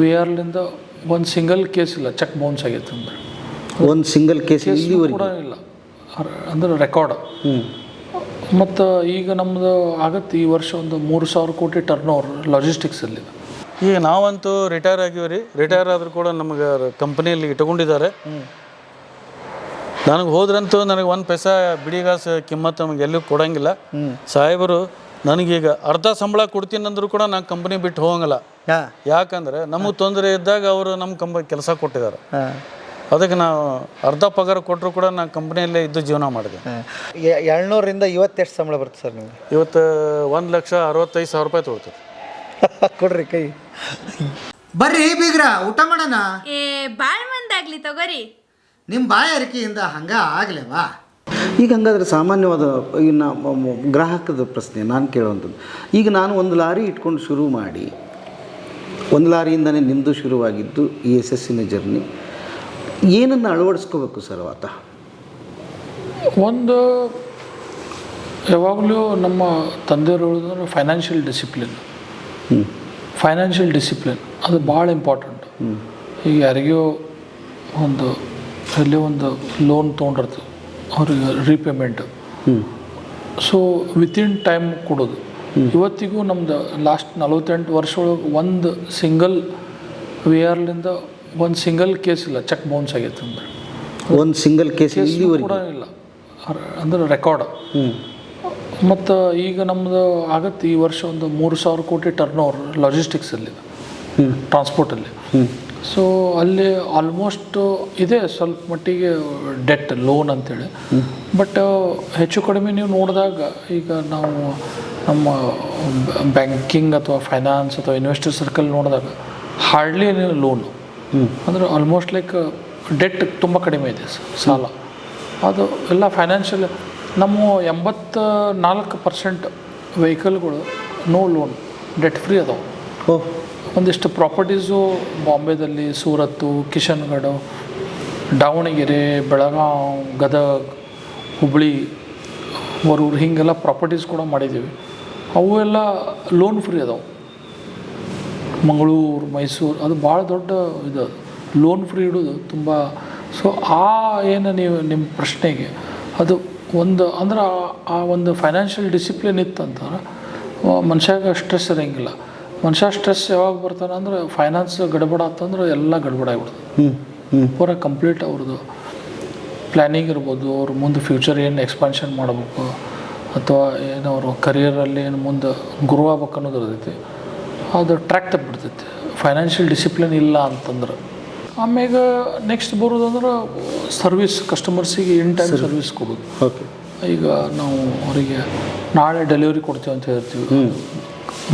V ಆರ್ಲಿಂದ ಒಂದು single case ಇಲ್ಲ ಚೆಕ್ ಬೌನ್ಸ್ ಆಗೈತೆ ಅಂದ್ರೆ. ಒಂದು ಸಿಂಗಲ್ ಕೇಸ್ ಕೂಡ ಇಲ್ಲ. ಅಂದ್ರೆ ರೆಕಾರ್ಡ್. ಹ್ಞೂ ಮತ್ತು ಈಗ ನಮ್ಮದು ಆಗತ್ತೆ ಈ ವರ್ಷ ಒಂದು ಮೂರು ಸಾವಿರ ಕೋಟಿ ಟರ್ನ್ ಓವರ್ ಲಾಜಿಸ್ಟಿಕ್ಸಲ್ಲಿ ಈಗ ನಾವಂತೂ ರಿಟೈರ್ ಆಗಿವಿ ರೀ. ರಿಟೈರ್ ಆದರೂ ಕೂಡ ನಮಗೆ ಕಂಪ್ನಿಯಲ್ಲಿ ಇಟ್ಕೊಂಡಿದ್ದಾರೆ. ನನಗೆ ಹೋದ್ರಂತೂ ನನಗೆ ಒಂದು ಪೈಸಾ ಬಿಡಿಗಾಸ ಕಿಮ್ಮತ್ತು ನಮಗೆ ಎಲ್ಲೂ ಕೊಡಂಗಿಲ್ಲ. ಸಾಹೇಬರು ನನಗೀಗ ಅರ್ಧ ಸಂಬಳ ಕೊಡ್ತೀನಿ ಅಂದರೂ ಕೂಡ ನಾನು ಕಂಪನಿ ಬಿಟ್ಟು ಹೋಗಂಗಿಲ್ಲ. ಯಾಕಂದ್ರೆ ಯಾಕಂದರೆ ನಮಗೆ ತೊಂದರೆ ಇದ್ದಾಗ ಅವರು ನಮ್ಮ ಕಂಪನಿ ಕೆಲಸ ಕೊಟ್ಟಿದ್ದಾರೆ. ಹಾಂ. ಅದಕ್ಕೆ ನಾವು ಅರ್ಧ ಪಗಾರ ಕೊಟ್ಟರು ಕೂಡ ನಾನು ಕಂಪ್ನಿಯಲ್ಲೇ ಇದ್ದು ಜೀವನ ಮಾಡಿದೆ. ಏಳ್ನೂರಿಂದ ಇವತ್ತೆಷ್ಟು ಸಂಬಳ ಬರುತ್ತೆ ಸರ್ ನಿಮಗೆ? ಇವತ್ತು ಒಂದು ಲಕ್ಷ ಅರವತ್ತೈದು ಸಾವಿರ ರೂಪಾಯಿ ತೊಗೊಳ್ತೀವಿ ಕೊಡ್ರಿ ಕೈ. ಬರ್ರಿ ಬೀಗ್ರ ಊಟ ಮಾಡೋಣ? ಏ ಬಾಳ್ ಮಂದಾಗ್ಲಿ ತಗೋರಿ. ನಿಮ್ಮ ಬಾಯಾರಿಕೆಯಿಂದ ಹಂಗ ಆಗಲೇವಾ? ಈಗ ಹಂಗಾದ್ರೆ ಸಾಮಾನ್ಯವಾದ ಈಗ ಗ್ರಾಹಕದ ಪ್ರಶ್ನೆ ನಾನು ಕೇಳುವಂಥದ್ದು. ಈಗ ನಾನು ಒಂದು ಲಾರಿ ಇಟ್ಕೊಂಡು ಶುರು ಮಾಡಿ ಒಂದು ಲಾರಿಯಿಂದನೇ ನಿಮ್ಮದು ಶುರುವಾಗಿದ್ದು ಈ ಯಶಸ್ಸಿನ ಜರ್ನಿ ಏನನ್ನು ಅಳವಡಿಸ್ಕೋಬೇಕು ಸರ್ ಆತ? ಒಂದು ಯಾವಾಗಲೂ ನಮ್ಮ ತಂದೆಯವರು ಹೇಳಿದ್ರು ಫೈನಾನ್ಷಿಯಲ್ ಡಿಸಿಪ್ಲಿನ್ ಹ್ಞೂ ಫೈನಾನ್ಷಿಯಲ್ ಡಿಸಿಪ್ಲಿನ್ ಅದು ಭಾಳ ಇಂಪಾರ್ಟೆಂಟ್ ಈಗ ಯಾರಿಗೋ ಒಂದು ಅಲ್ಲಿ ಒಂದು ಲೋನ್ ತೊಗೊಂಡಿರ್ತೀವಿ ಅವ್ರಿಗೆ ರೀಪೇಮೆಂಟ್ ಹ್ಞೂ ಸೊ ವಿತಿನ್ ಟೈಮ್ ಕೊಡೋದು. ಇವತ್ತಿಗೂ ನಮ್ದು ಲಾಸ್ಟ್ ನಲವತ್ತೆಂಟು ವರ್ಷ ಒಳಗೆ ಒಂದು ಸಿಂಗಲ್ ವಿ ಆರ್ಲಿಂದ ಒಂದು ಸಿಂಗಲ್ ಕೇಸ್ ಇಲ್ಲ ಚೆಕ್ ಬೌನ್ಸ್ ಆಗೈತೆ ಅಂದ್ರೆ. ಒಂದು ಸಿಂಗಲ್ ಕೇಸ್ ಕೂಡ ಇಲ್ಲ. ಅಂದ್ರೆ ರೆಕಾರ್ಡ್ ಮತ್ತು ಈಗ ನಮ್ಮದು ಆಗತ್ತೆ ಈ ವರ್ಷ ಒಂದು ಮೂರು ಸಾವಿರ ಕೋಟಿ ಟರ್ನ್ ಓವರ್ ಲಾಜಿಸ್ಟಿಕ್ಸಲ್ಲಿ ಟ್ರಾನ್ಸ್ಪೋರ್ಟಲ್ಲಿ ಹ್ಞೂ ಸೊ ಅಲ್ಲಿ ಆಲ್ಮೋಸ್ಟ್ ಇದೆ ಸ್ವಲ್ಪ ಮಟ್ಟಿಗೆ ಡೆಟ್ ಲೋನ್ ಅಂತೇಳಿ. ಬಟ್ ಹೆಚ್ಚು ಕಡಿಮೆ ನೀವು ನೋಡಿದಾಗ ಈಗ ನಾವು ನಮ್ಮ ಬ್ಯಾಂಕಿಂಗ್ ಅಥವಾ ಫೈನಾನ್ಸ್ ಅಥವಾ ಇನ್ವೆಸ್ಟರ್ ಸರ್ಕಲ್ ನೋಡಿದಾಗ ಹಾರ್ಡ್ಲಿ ಲೋನು ಅಂದರೆ ಆಲ್ಮೋಸ್ಟ್ ಲೈಕ್ ಡೆಟ್ ತುಂಬ ಕಡಿಮೆ ಇದೆ ಸಾಲ. ಅದು ಎಲ್ಲ ಫೈನಾನ್ಷಿಯಲ್ ನಮ್ಮ ಎಂಬತ್ತ ನಾಲ್ಕು ಪರ್ಸೆಂಟ್ ವೆಹಿಕಲ್ಗಳು ನೋ ಲೋನ್ ಡೆಟ್ ಫ್ರೀ ಅದಾವೆ. ಓಹ್. ಒಂದಿಷ್ಟು ಪ್ರಾಪರ್ಟೀಸು ಬಾಂಬೆದಲ್ಲಿ ಸೂರತ್ತು ಕಿಶನ್ಗಢ ದಾವಣಗೆರೆ ಬೆಳಗಾವ್ ಗದಗ, ಹುಬ್ಳಿ ವರೂರು ಹೀಗೆಲ್ಲ ಪ್ರಾಪರ್ಟೀಸ್ ಕೂಡ ಮಾಡಿದ್ದೀವಿ. ಅವು ಎಲ್ಲ ಲೋನ್ ಫ್ರೀ ಅದಾವೆ. ಮಂಗಳೂರು, ಮೈಸೂರು ಅದು ಭಾಳ ದೊಡ್ಡ ಇದು. ಲೋನ್ ಫ್ರೀ ಇಡೋದು ತುಂಬ. ಸೊ, ಆ ಏನು ನೀವು ನಿಮ್ಮ ಪ್ರಶ್ನೆಗೆ ಅದು ಒಂದು ಅಂದ್ರೆ ಆ ಒಂದು ಫೈನಾನ್ಷಿಯಲ್ ಡಿಸಿಪ್ಲಿನ್ ಇತ್ತಂತಂದ್ರೆ, ಮನುಷ್ಯಾಗ ಸ್ಟ್ರೆಸ್ ಇರೋಂಗಿಲ್ಲ. ಮನುಷ್ಯ ಸ್ಟ್ರೆಸ್ ಯಾವಾಗ ಬರ್ತಾನೆ ಅಂದ್ರೆ ಫೈನಾನ್ಸ್ ಗಡಬಡ ಆತಂದ್ರೆ ಎಲ್ಲ ಗಡಬಡ ಆಗ್ಬಿಡ್ತದೆ. ಪೂರ ಕಂಪ್ಲೀಟ್ ಅವ್ರದ್ದು. ಪ್ಲ್ಯಾನಿಂಗ್ ಇರ್ಬೋದು ಅವ್ರ ಮುಂದೆ ಫ್ಯೂಚರ್ ಏನು ಎಕ್ಸ್ಪಾನ್ಷನ್ ಮಾಡಬೇಕು ಅಥವಾ ಏನು ಅವರು ಕರಿಯರಲ್ಲಿ ಏನು ಮುಂದೆ ಗುರು ಆಗ್ಬೇಕು ಅನ್ನೋದು ಇರ್ತೈತಿ. ಅದು ಟ್ರ್ಯಾಕ್ ತಪ್ಪಿಬಿಡ್ತೈತಿ ಫೈನಾನ್ಷಿಯಲ್ ಡಿಸಿಪ್ಲಿನ್ ಇಲ್ಲ ಅಂತಂದ್ರೆ. ಆಮ್ಯಾಗ ನೆಕ್ಸ್ಟ್ ಬರೋದಂದ್ರೆ ಸರ್ವಿಸ್ ಕಸ್ಟಮರ್ಸಿಗೆ ಇನ್ ಟೈಮ್ ಸರ್ವಿಸ್ ಕೊಡೋದು. ಓಕೆ ಈಗ ನಾವು ಅವರಿಗೆ ನಾಳೆ ಡೆಲಿವರಿ ಕೊಡ್ತೀವಿ ಅಂತ ಹೇಳ್ತೀವಿ.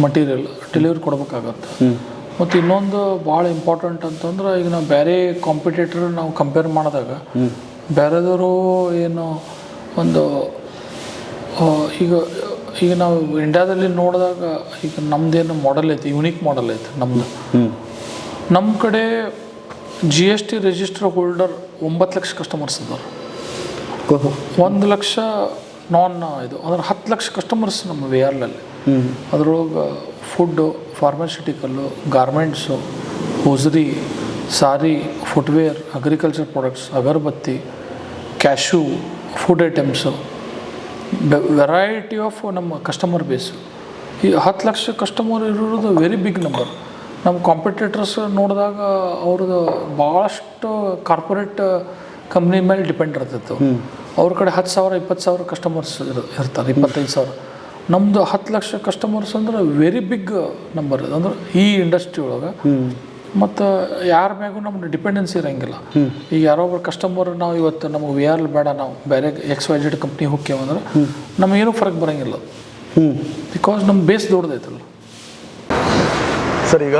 ಮಟೀರಿಯಲ್ ಡೆಲಿವರಿ ಕೊಡಬೇಕಾಗತ್ತೆ. ಮತ್ತು ಇನ್ನೊಂದು ಭಾಳ ಇಂಪಾರ್ಟೆಂಟ್ ಅಂತಂದ್ರೆ ಈಗ ನಾವು ಬೇರೆ ಕಾಂಪಿಟೇಟರ್ ನಾವು ಕಂಪೇರ್ ಮಾಡಿದಾಗ ಬೇರೆದವರು ಏನು ಒಂದು ಈಗ ಈಗ ನಾವು ಇಂಡ್ಯಾದಲ್ಲಿ ನೋಡಿದಾಗ ಈಗ ನಮ್ಮದೇನು ಮಾಡೆಲ್ ಐತಿ ಯುನೀಕ್ ಮಾಡೆಲ್ ಐತಿ ನಮ್ಮದು ನಮ್ಮ ಕಡೆ G S T register holder ಒಂಬತ್ತು ಲಕ್ಷ ಕಸ್ಟಮರ್ಸ್ ಇದ್ದಾರೆ ಒಂದು ಲಕ್ಷ ನಾನ್ ಇದು ಅಂದ್ರೆ ಹತ್ತು ಲಕ್ಷ ಕಸ್ಟಮರ್ಸ್ ನಮ್ಮ ವಿ ಆರ್ಲಲ್ಲಿ ಅದ್ರೊಳಗೆ food pharmaceutical garments hosiery sari footwear agriculture products agarbatti cashew food items variety of ನಮ್ಮ ಕಸ್ಟಮರ್ ಬೇಸು ಈ ಹತ್ತು ಲಕ್ಷ ಕಸ್ಟಮರ್ ಇರೋದು ವೆರಿ ಬಿಗ್ ನಂಬರ್ ನಮ್ಮ ಕಾಂಪಿಟೇಟರ್ಸ್ ನೋಡಿದಾಗ ಅವ್ರದ್ದು ಭಾಳಷ್ಟು ಕಾರ್ಪೊರೇಟ್ ಕಂಪ್ನಿ ಮೇಲೆ ಡಿಪೆಂಡ್ ಇರ್ತೈತೆ. ಅವ್ರು. ಅವ್ರ ಕಡೆ ಹತ್ತು ಸಾವಿರ ಇಪ್ಪತ್ತು ಸಾವಿರ ಕಸ್ಟಮರ್ಸ್ ಇರ್ತಾರೆ ಇಪ್ಪತ್ತೈದು ಸಾವಿರ. ನಮ್ಮದು ಹತ್ತು ಲಕ್ಷ ಕಸ್ಟಮರ್ಸ್ ಅಂದ್ರೆ ವೆರಿ ಬಿಗ್ ನಂಬರ್ ಅಂದ್ರೆ ಈ ಇಂಡಸ್ಟ್ರಿ ಒಳಗೆ. ಮತ್ತು ಯಾರ ಮ್ಯಾಗೂ ನಮ್ಗೆ ಡಿಪೆಂಡೆನ್ಸಿ ಇರೋಂಗಿಲ್ಲ. ಈಗ ಯಾರೋ ಒಬ್ಬರು ಕಸ್ಟಮರ್ ನಾವು ಇವತ್ತು ನಮಗೆ ವಿ ಆರ್ ಬೇಡ ನಾವು ಬೇರೆ ಎಕ್ಸ್ ವೈ ಜೆಡ್ ಕಂಪ್ನಿ ಹೋಗ್ತೇವೆ ಅಂದ್ರೆ ನಮಗೇನು ಫರಕ್ ಬರೋಂಗಿಲ್ಲ. ಹ್ಞೂ ಬಿಕಾಸ್ ನಮ್ಮ ಬೇಸ್ ದೊಡ್ಡದೈತಲ್ಲ. ಸರ್ ಈಗ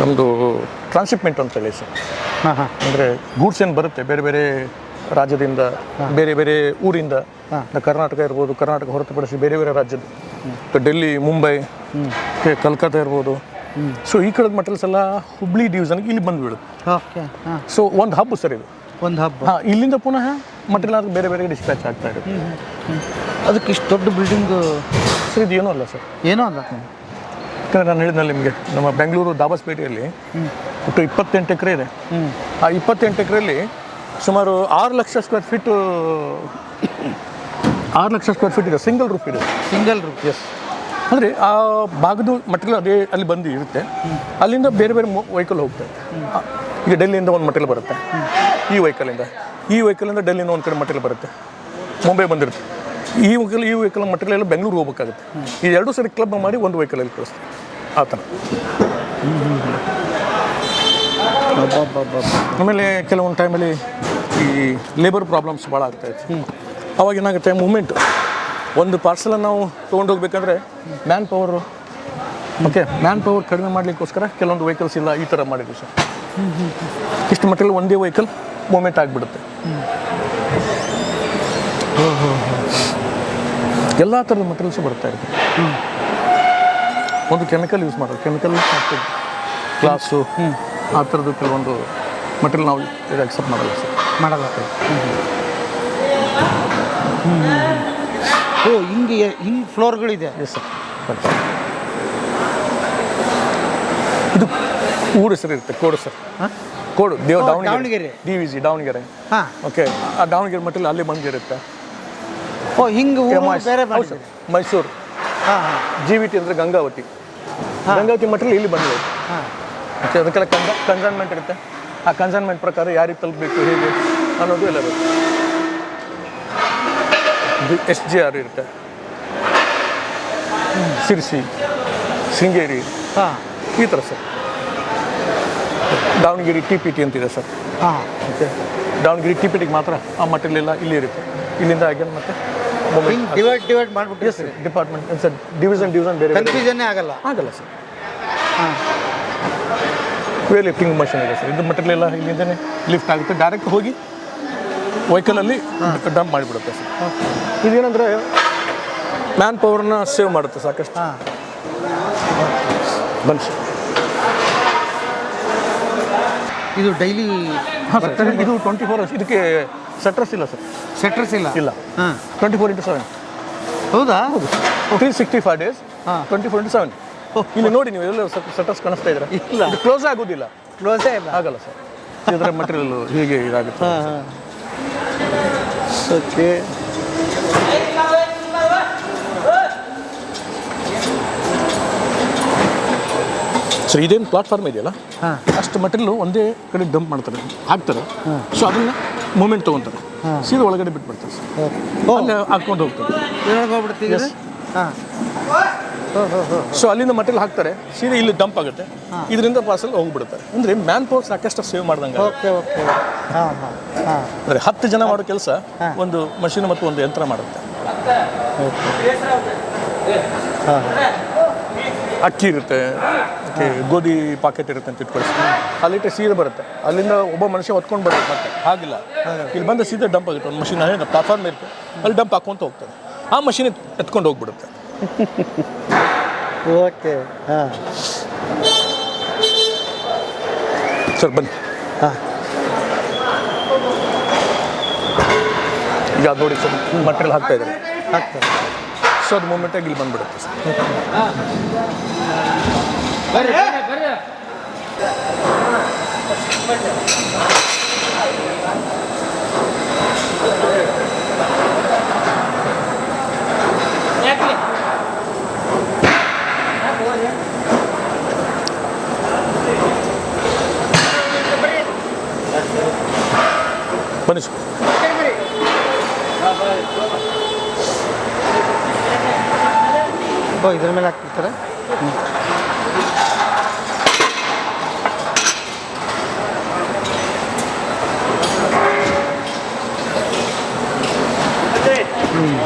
ನಮ್ಮದು ಟ್ರಾನ್ಸ್ಶಿಪ್ಮೆಂಟ್ ಅಂತ ಹೇಳಿ ಸರ್. ಹಾಂ ಹಾಂ. ಅಂದರೆ ಗೂಡ್ಸ್ ಏನು ಬರುತ್ತೆ? ಬೇರೆ ಬೇರೆ ರಾಜ್ಯದಿಂದ ಬೇರೆ ಬೇರೆ ಊರಿಂದ. ಕರ್ನಾಟಕ ಇರ್ಬೋದು ಕರ್ನಾಟಕ ಹೊರತುಪಡಿಸಿ ಬೇರೆ ಬೇರೆ ರಾಜ್ಯದ ಡೆಲ್ಲಿ ಮುಂಬೈ ಕಲ್ಕತ್ತಾ ಇರ್ಬೋದು. ಸೊ ಈ ಕಡೆ ಮಟೀರಿಯಲ್ಸ್ ಎಲ್ಲ ಹುಬ್ಳಿ ಡಿವಿಷನ್ಗೆ ಇಲ್ಲಿ ಬಂದು ಬೀಳುತ್ತೆ ಓಕೆ ಹಾಂ. ಸೊ ಒಂದು ಹಬ್ಬ ಸರ್ ಇದು. ಒಂದು ಹಬ್ಬ ಇಲ್ಲಿಂದ ಪುನಃ ಮಟೀರಿಯಲ್ ಬೇರೆ ಬೇರೆ ಡಿಸ್ಪ್ಯಾಚ್ ಆಗ್ತಾ ಇದೆ ಅದಕ್ಕೆ ಇಷ್ಟು ದೊಡ್ಡ ಬಿಲ್ಡಿಂಗ್ ಸರ್ ಇದು ಏನೂ ಅಲ್ಲ ಸರ್. ಏನೋ ಅಲ್ಲ? ಯಾಕಂದ್ರೆ ನಾನು ಹೇಳಿದ್ನಲ್ಲ ನಿಮಗೆ ನಮ್ಮ ಬೆಂಗಳೂರು ದಾಬಸ್ಪೇಟೆಯಲ್ಲಿ ಒಟ್ಟು ಇಪ್ಪತ್ತೆಂಟು ಎಕರೆ ಇದೆ. ಆ ಇಪ್ಪತ್ತೆಂಟು ಎಕರೆಯಲ್ಲಿ ಸುಮಾರು ಆರು ಲಕ್ಷ ಸ್ಕ್ವೇರ್ ಫೀಟ್ ಆರು ಲಕ್ಷ ಸ್ಕ್ವೇರ್ ಫೀಟ್ ಇದೆ. ಸಿಂಗಲ್ ರೂಪ್ ಇದೆ. ಸಿಂಗಲ್ ರೂಪ್ ಎಸ್ ಅಂದರೆ ಆ ಭಾಗದ ಮಟೀರಿಯಲ್ ಅದೇ ಅಲ್ಲಿ ಬಂದು ಇರುತ್ತೆ. ಅಲ್ಲಿಂದ ಬೇರೆ ಬೇರೆ ವೆಹಿಕಲ್ ಹೋಗ್ತದೆ. ಈಗ ಡೆಲ್ಲಿಯಿಂದ ಒಂದು ಮಟೀರಿಯಲ್ ಬರುತ್ತೆ. ಈ ವೆಹಿಕಲಿಂದ ಈ ವೆಹಿಕಲಿಂದ ಡೆಲ್ಲಿಂದ ಒಂದು ಕಡೆ ಮಟೀರಿಯಲ್ ಬರುತ್ತೆ. ಮುಂಬೈ ಬಂದಿರುತ್ತೆ. ಈ ವೆಹಿಕಲ್ ಈ ವೆಹಿಕಲ್ ಮಟೀರಿಯಲ್ ಎಲ್ಲ ಬೆಂಗಳೂರು ಹೋಗ್ಬೇಕಾಗುತ್ತೆ. ಈ ಎರಡು ಸರಿ ಕ್ಲಬ್ ಮಾಡಿ ಒಂದು ವೆಹಿಕಲಲ್ಲಿ ಕಳಿಸ್ತೀವಿ ಆ ಥರ. ಆಮೇಲೆ ಕೆಲವೊಂದು ಟೈಮಲ್ಲಿ ಈ ಲೇಬರ್ ಪ್ರಾಬ್ಲಮ್ಸ್ ಭಾಳ ಆಗ್ತಾಯಿತ್ತು ಅವಾಗ ಏನಾಗುತ್ತೆ ಮೂಮೆಂಟ್ ಒಂದು ಪಾರ್ಸಲನ್ನು ನಾವು ತೊಗೊಂಡು ಹೋಗ್ಬೇಕಂದ್ರೆ man power okay man power ಕಡಿಮೆ ಮಾಡಲಿಕ್ಕೋಸ್ಕರ ಕೆಲವೊಂದು ವೆಹಿಕಲ್ಸ್ ಇಲ್ಲ, ಈ ಥರ ಮಾಡಿದ್ವಿ ಸರ್. ಇಷ್ಟು ಮಟ್ಟಿಗೆ ಒಂದೇ ವೆಹಿಕಲ್ ಮೂಮೆಂಟ್ ಆಗಿಬಿಡುತ್ತೆ. ಎಲ್ಲ ಥರದ ಮಟೀರಿಯಲ್ಸು ಬರ್ತಾ ಇದೆ ಒಂದು ಕೆಮಿಕಲ್ ಯೂಸ್ ಮಾಡೋದು ಕೆಮಿಕಲ್ ಮಾಡ್ತೀವಿ. ಗ್ಲಾಸು ಆ ಥರದ್ದು ಕೆಲವೊಂದು ಮಟೀರಿಯಲ್ ನಾವು ಇದು ಅಕ್ಸೆಪ್ಟ್ ಮಾಡಲ್ಲ ಸರ್. ಮಾಡಲ್ಲ. ಓ ಹಿಂಗೆ ಹಿಂಗೆ ಫ್ಲೋರ್ಗಳಿದೆ. ಎಸ್ ಸರ್ ಇದು ಊರು ಸರ್ ಇರುತ್ತೆ ಕೋಡು ಸರ್. ಕೋಡು ದೇವ್ ಓ, Davangere. Davangere. D V G Davangere. ಹಾಂ. ಓಕೆ ಆ ದಾವಣಗೆರೆ ಮಟ್ಟಲ್ಲಿ ಅಲ್ಲಿ ಬಂದಿರುತ್ತೆ ಓ ಹಿಂಗೆ ಊರು ಬೇರೆ ಹೌದು ಸರ್. ಮಾಡಿದ್ದೀರಿ. ಮೈಸೂರು. ಹಾಂ ಹಾಂ. ಜಿ ವಿ ಟಿ ಅಂದರೆ ಗಂಗಾವತಿ. ಗಂಗಾವತಿ ಮಟ್ಟಲ್ಲಿ ಇಲ್ಲಿ ಬಂದಿದೆ. ಹಾಂ. ಓಕೆ ಅದಕ್ಕೆಲ್ಲ ಕನ್ಸ ಕನ್ಸೈನ್ಮೆಂಟ್ ಇರುತ್ತೆ. ಆ ಕನ್ಸೈನ್ಮೆಂಟ್ ಪ್ರಕಾರ ಯಾರಿಗೆ ತಲುಪಬೇಕು ಹೇಗೆ ಅನ್ನೋದು ಎಲ್ಲ ಇರುತ್ತೆ ಎಸ್ ಜಿ ಆರ್ ಇರುತ್ತೆ. ಸಿರ್ಸಿ ಶೃಂಗೇರಿ ಹಾಂ. ಈ ಥರ sir. Davangere T P T ಅಂತಿದೆ ಸರ್. ಹಾಂ. ಓಕೆ ದಾವಣಗೆರೆ ಟಿ ಪಿ ಟಿಗೆ ಮಾತ್ರ ಆ ಮಟೀರಿಯಲ್ ಎಲ್ಲ ಇಲ್ಲಿ ಇರುತ್ತೆ. ಇಲ್ಲಿಂದ ಹಾಗೆ ಮತ್ತೆ ಡಿವೈಡ್ ಡಿವೈಡ್ ಮಾಡಿಬಿಟ್ಟು sir department sir division division ಬೇರೆ ಬೇರೆ. ಕನ್ಫ್ಯೂಷನ್ನೇ ಆಗಲ್ಲ. ಆಗಲ್ಲ ಸರ್ ಹಾಂ. ವೇ ಲಿಫ್ಟಿಂಗ್ ಮಷಿನ್ ಇದೆ ಸರ್ ಇದು ಮಟೀರಿಯಲ್ ಎಲ್ಲ ಇಲ್ಲಿಂದನೇ ಲಿಫ್ಟ್ ಆಗುತ್ತೆ. ಡೈರೆಕ್ಟ್ ಹೋಗಿ ವೆಹಿಕಲಲ್ಲಿ ಡಂಪ್ ಮಾಡಿಬಿಡುತ್ತೆ ಸರ್. ಇದೇನಂದರೆ ಮ್ಯಾನ್ ಪವರ್ನ ಸೇವ್ ಮಾಡುತ್ತೆ ಸಾಕಷ್ಟು. ಹಾಂ. ಬನ್ನಿ. ಸರ್ ಇದು ಡೈಲಿ ಹಾಂ ಸರ್ ಇದು ಟ್ವೆಂಟಿ ಫೋರ್ ಅವರ್ಸ್ ಇದಕ್ಕೆ ಸೆಟ್ರಸ್ ಇಲ್ಲ ಸರ್. ಸೆಟ್ರಸ್ ಇಲ್ಲ? ಇಲ್ಲ. ಹಾಂ. ಟ್ವೆಂಟಿ ಫೋರ್ ಇಂಟು ಸೆವೆನ್ ಹೌದಾ. ತ್ರೀ ಸಿಕ್ಸ್ಟಿ ಫೈವ್ ಡೇಸ್ ಹಾ. ಟ್ವೆಂಟಿ ಫೋರ್ ಇಂಟು ಸೆವೆನ್ ಇಲ್ಲಿ ನೋಡಿ ನೀವು ಎಲ್ಲ ಸೆಟ್ರಸ್ ಕಾಣಿಸ್ತಾ ಇದ್ದೀರಾ ಇಲ್ಲ. ಕ್ಲೋಸ್ ಆಗೋದಿಲ್ಲ. ಕ್ಲೋಸೇ ಆಗಲ್ಲ ಸರ್. ಇದರ ಮಟೀರಿಯಲ್ ಹೀಗೆ ಇದಾಗುತ್ತೆ. ಹಾಂ ಹಾಂ. ಓಕೆ. ಸೊ ಇದೇನು ಪ್ಲಾಟ್ಫಾರ್ಮ್ ಇದೆಯಲ್ಲ? ಅಷ್ಟು ಮಟೀರಿಯಲ್ ಒಂದೇ ಕಡೆ ಡಂಪ್ ಮಾಡ್ತಾರೆ ಹಾಕ್ತಾರೆ. ಸೊ ಅದನ್ನ ಮೂಮೆಂಟ್ ತೊಗೊತಾರೆ. ಸೀದಾ ಒಳಗಡೆ ಬಿಟ್ಬಿಡ್ತಾರೆ. ಸರ್ ಓ. ಅಲ್ಲೇ ಹಾಕ್ಕೊಂಡು ಹೋಗ್ತಾರೆ. ಹೋ. ಸೊ ಅಲ್ಲಿಂದ ಮಟೀರಿಯಲ್ ಹಾಕ್ತಾರೆ. ಸೀದಾ ಇಲ್ಲಿ ಡಂಪ್ ಆಗುತ್ತೆ. ಇದರಿಂದ ಪಾರ್ಸಲ್ ಹೋಗ್ಬಿಡುತ್ತೆ. ಅಂದ್ರೆ ಮ್ಯಾನ್ ಪವರ್ ಸಾಕಷ್ಟು ಸೇವ್ ಮಾಡ್ದಂಗೆ ಅಂದರೆ ಹತ್ತು ಜನ ಮಾಡೋ ಕೆಲಸ ಒಂದು ಮಷೀನ್ ಮತ್ತು ಒಂದು ಯಂತ್ರ ಮಾಡುತ್ತೆ. ಅಕ್ಕಿ ಇರುತ್ತೆ. ಓಕೆ ಗೋಧಿ ಪಾಕೆಟ್ ಇರುತ್ತೆ ಅಂತ ಇಟ್ಕೊಳ್ಳಿ ಅಲ್ಲಿಟ್ಟು ಸೀದಾ ಬರುತ್ತೆ. ಅಲ್ಲಿಂದ ಒಬ್ಬ ಮನುಷ್ಯ ಹೊತ್ಕೊಂಡು ಬರುತ್ತೆ ಮತ್ತೆ. ಹಾಗಿಲ್ಲ. ಇಲ್ಲಿ ಬಂದ ಸೀದಾ ಡಂಪ್ ಆಗುತ್ತೆ. ಒಂದು ಮಷಿನ್ ಪ್ಲಾಟ್ಫಾರ್ಮ್ ಇರುತ್ತೆ. ಅಲ್ಲಿ ಡಂಪ್ ಹಾಕೊಂತ ಹೋಗ್ತದೆ. ಆ ಮಷಿನ್ ಎತ್ಕೊಂಡು ಹೋಗ್ಬಿಡುತ್ತೆ. ಓಕೆ ಹಾಂ ಸರ್ ಬನ್ನಿ ಹಾಂ ಈಗ ಅದು ನೋಡಿ ಸರ್ ಮಟೀರಿಯಲ್ ಹಾಕ್ತಾ ಇದ್ದಾರೆ ಆಗ್ತದೆ ಸೊ ಅದು ಮೂಮೆಂಟಾಗಿ ಇಲ್ಲಿ ಬಂದ್ಬಿಡುತ್ತೆ ಸರ್ ಬನ್ನಿ ಸರ್ ಓ ಇದ್ರ ಮೇಲೆ ಹಾಕ್ತಿರ್ತಾರೆ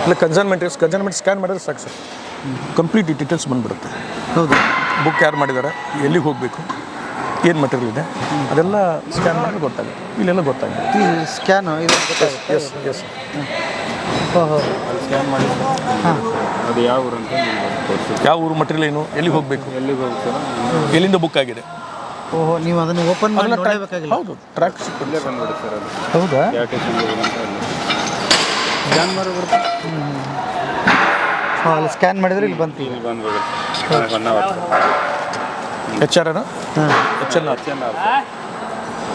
ಇಲ್ಲ ಕನ್ಸೈನ್ಮೆಂಟ್ ಕನ್ಸರ್ಮೆಂಟ್ ಸ್ಕ್ಯಾನ್ ಮಾಡಿದ್ರೆ ಸಾಕು ಸರ್. ಕಂಪ್ಲೀಟ್ ಡೀಟೇಲ್ಸ್ ಬಂದುಬಿಡುತ್ತೆ. ಹೌದು. ಬುಕ್ ಯಾರು ಮಾಡಿದ್ದಾರೆ ಎಲ್ಲಿಗೆ ಹೋಗಬೇಕು ಏನು ಮಟೀರಿಯಲ್ ಇದೆ ಅದೆಲ್ಲ ಸ್ಕ್ಯಾನ್ ಮಾಡಿದ್ರೆ ಗೊತ್ತಾಗುತ್ತೆ. ಇಲ್ಲೆಲ್ಲ ಗೊತ್ತಾಗುತ್ತೆ. ಈ ಸ್ಕ್ಯಾನು ಇದು ಎಸ್ ಎಸ್ ಸ್ಕ್ಯಾನ್ ಮಾಡಿ ಹಾಂ. ಅದು ಯಾವ ಊರು ಅಂತ ತೋರಿಸಿ ಯಾವ ಊರು ಮಟೀರಿಯಲ್ ಏನು? ಎಲ್ಲಿಗೆ ಹೋಗಬೇಕು? ಎಲ್ಲಿಗೆ ಹೋಗ್ತೀರಾ? ಎಲ್ಲಿಂದ ಬುಕ್ ಆಗಿದೆ? ಓಹೋ ನೀವು ಅದನ್ನು ಓಪನ್ ಮಾಡಿ ನೋಡಬೇಕಾಗಿಲ್ಲ ಹೌದು ಟ್ರ್ಯಾಕ್ ಸಿಕ್ಕಲ್ಲೇ ಇಲ್ಲೇ ಬಂದ್ಬಿಡುತ್ತೆ ಸರ್ ಅದು. ಹೌದಾ? ಯಾಕೆ ಸ್ಕ್ಯಾನ್ ಮಾಡಿ ಬರುತ್ತೆ? ಅಲ್ಲಿ ಸ್ಕ್ಯಾನ್ ಮಾಡಿದ್ರೆ ಇಲ್ಲಿ ಬಂತು ಇಲ್ಲಿ ಬಂದ್ಬಿಡುತ್ತೆ. ಒನ್ ಅವರ್ ಎಚ್ ಆರ್ ಅಣ್ಣ ಹಾಂ. H N R.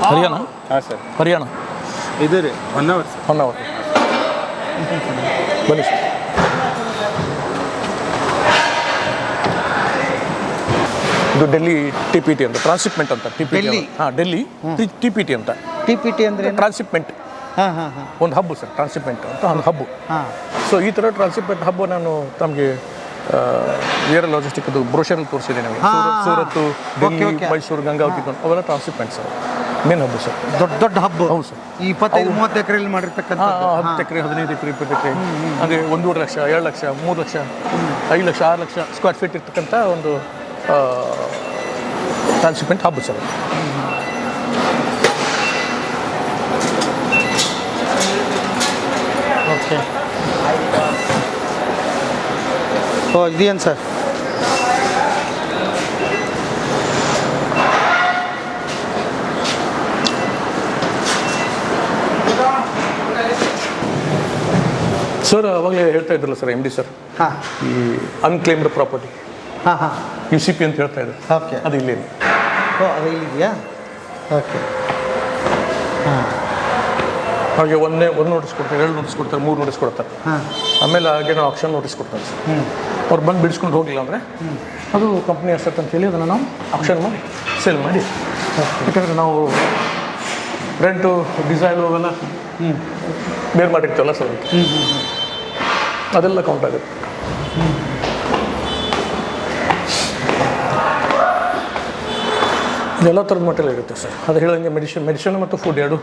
ಹರಿಯಾಣ? ಹಾಂ ಸರ್. ಹರಿಯಾಣ? ಇದು ರೀ ಒನ್ ಅವರ್ ಒನ್ ಅವರ್ ಬನ್ನಿ ಸರ್. ಇದು ಡೆಲ್ಲಿ ಟಿ ಪಿ ಟಿ ಅಂತ ಟ್ರಾನ್ಸಿಪ್ಮೆಂಟ್ ಅಂತ ಟಿ ಪಿ ಟಿ ಡೆಲ್ಲಿ? ಹಾಂ ಡೆಲ್ಲಿ ಟಿ ಪಿ ಟಿ ಅಂತ. ಟಿ ಪಿ ಟಿ ಅಂದರೆ ಟ್ರಾನ್ಸಿಪ್ಮೆಂಟ್ ಹಾಂ ಹಾಂ ಹಾಂ. ಒಂದು ಹಬ್ಬು ಸರ್ ಟ್ರಾನ್ಸಿಪ್ಮೆಂಟ್ ಅಂತ ಒಂದು ಹಬ್ಬು. ಹಾಂ. ಸೊ ಈ ಥರ ಟ್ರಾನ್ಸಿಪ್ಮೆಂಟ್ ಹಬ್ಬ ನಾನು ತಮಗೆ ಏರ್ ಲಾಜಿಸ್ಟಿಕ್ ಅದು ಬ್ರೋಷರಲ್ಲಿ ತೋರಿಸಿದೆ ನಿಮಗೆ. ಹಾ, ಸೂರತ್- ಹಾ. ಸೂರತ್ತು ಡೆಲ್ಲಿ okay. ಮೈಸೂರು ಗಂಗಾವತಿ ಅವೆಲ್ಲ transhipment sir. Main hub sir. ದೊಡ್ಡ ದೊಡ್ಡ ಹಬ್ಬ. ಹೌದು ಸರ್. ಈ ಇಪ್ಪತ್ತೈದು ಮೂವತ್ತು ಎಕರೆಯಲ್ಲಿ ಮಾಡಿರ್ತಕ್ಕಂಥ ಹತ್ತು ಎಕರೆ ಹದಿನೈದು ಎಕರೆ ಇಪ್ಪತ್ತು ಎಕರೆ. ಅಂದ್ರೆ ಒಂದೂವರೆ ಲಕ್ಷ ಎರಡು ಲಕ್ಷ ಮೂರು ಲಕ್ಷ ಐದು ಲಕ್ಷ ಆರು ಲಕ್ಷ ಸ್ಕ್ವೇರ್ ಫೀಟ್ ಇರ್ತಕ್ಕಂಥ ಒಂದು ಟ್ರಾನ್ಸಿಪ್ಮೆಂಟ್ ಹಬ್ಬ ಸರ್ ಓಕೆ ಓ ಇದೇನು ಸರ್ ಸರ್ ಅವಾಗಲೇ ಹೇಳ್ತಾ ಇದ್ರಲ್ಲ ಸರ್ ಎಂ ಡಿ ಸರ್ ಹಾಂ. ಈ ಅನ್ಕ್ಲೇಮ್ಡ್ ಪ್ರಾಪರ್ಟಿ ಹಾಂ ಹಾಂ. ಯು ಸಿ ಪಿ ಅಂತ ಹೇಳ್ತಾ ಇದೆ ಓಕೆ ಅದು ಇಲ್ಲಿ ಓ ಅದು ಇಲ್ಲಿದೆಯಾ ಓಕೆ ಹಾಂ. ಹಾಗೆ ಒಂದೇ ಒಂದು ನೋಟಿಸ್ ಕೊಡ್ತಾರೆ ಎರಡು ನೋಟಿಸ್ ಕೊಡ್ತಾರೆ ಮೂರು ನೋಟಿಸ್ ಕೊಡ್ತಾರೆ. ಹಾಂ. ಆಮೇಲೆ ಹಾಗೆ ನಾವು ಆಕ್ಷನ್ ನೋಟಿಸ್ ಕೊಡ್ತಾರೆ ಸರ್ ಅವ್ರು ಬಂದು ಬಿಡಿಸ್ಕೊಂಡು ಹೋಗಿಲ್ಲ ಅಂದರೆ ಅದು ಕಂಪ್ನಿ ಅಷ್ಟತ್ ಅಂತ ಹೇಳಿ ಅದನ್ನು ನಾವು ಆಕ್ಷನ್ ಮಾಡಿ ಸೇಲ್ ಮಾಡಿ. ಯಾಕಂದರೆ ನಾವು ರೆಂಟು ಡಿಸೈಲು ಅವೆಲ್ಲ ಬೇರೆ ಮಾಡಿರ್ತೀವಲ್ಲ ಸರ್ ಅದೆಲ್ಲ ಕೌಂಟ್ ಆಗುತ್ತೆ. ಎಲ್ಲ ಥರದ ಮಟ್ಟಲ್ಲಿ ಇರುತ್ತೆ ಸರ್. ಅದು ಹೇಳೋಂಗೆ ಮೆಡಿಸಿನ್ ಮೆಡಿಸಿನ್ ಮತ್ತು ಫುಡ್ ಎರಡು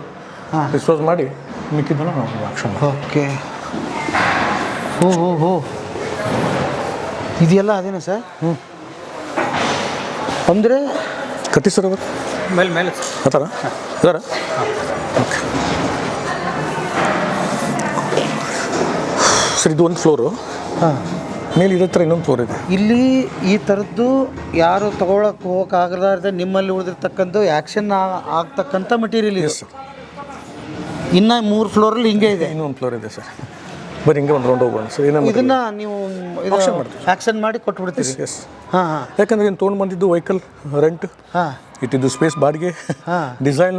ಹಾಂ. ಡಿಸ್ಪೋಸ್ ಮಾಡಿ ಮಿಕ್ಕಿದ್ದನ್ನು ನಾವು ಆಕ್ಷನ್ ಓಕೆ. ಓ ಓ ಓ ಇದೆಲ್ಲ ಅದೇನಾ ಸರ್? ಹ್ಞೂ ಅಂದರೆ ಕಟ್ಟಿ ಸರ್ ಅವರು? ಮೇಲೆ ಮೇಲೆ ಆ ಥರ? ಇದಾರ? ಓಕೆ. ಸರ್ ಇದು ಒಂದು ಫ್ಲೋರು ಹಾಂ. ಮೇಲೆ ಇದೇ ಥರ ಇನ್ನೊಂದು ಫ್ಲೋರ್ ಇದೆ. ಇಲ್ಲಿ ಈ ಥರದ್ದು ಯಾರು ತಗೊಳಕ್ಕೆ ಹೋಗೋಕ್ಕಾಗಲಾರ್ದೆ ನಿಮ್ಮಲ್ಲಿ ಉಳಿದಿರ್ತಕ್ಕಂಥ ಆ್ಯಕ್ಷನ್ ಆಗ್ತಕ್ಕಂಥ ಮಟೀರಿಯಲ್ ಇದೆ. ಸರ್ ಇನ್ನು ಮೂರು ಫ್ಲೋರಲ್ಲಿ ಹಿಂಗೆ ಇದೆ. ಇನ್ನೊಂದು ಫ್ಲೋರ್ ಇದೆ ಸರ್ ಬರೀ ಹಿಂಗೆ ಒಂದು ರೌಂಡ್ ಹೋಗೋಣ ಸರ್ ಏನೋ ಇದನ್ನ ನೀವು ಆಕ್ಷನ್ ಮಾಡ್ತೀವಿ. ಆಕ್ಷನ್ ಮಾಡಿ ಕೊಟ್ಬಿಡ್ತೀವಿ ಎಸ್ ಹಾಂ ಹಾಂ. ಯಾಕಂದ್ರೆ ಏನು ತೊಗೊಂಡು ಬಂದಿದ್ದು ವೆಹಿಕಲ್ ರೆಂಟ್ ಹಾಂ. ಇಟ್ಟಿದ್ದು ಸ್ಪೇಸ್ ಬಾಡಿಗೆ ಹಾಂ. ಡಿಸೈನ್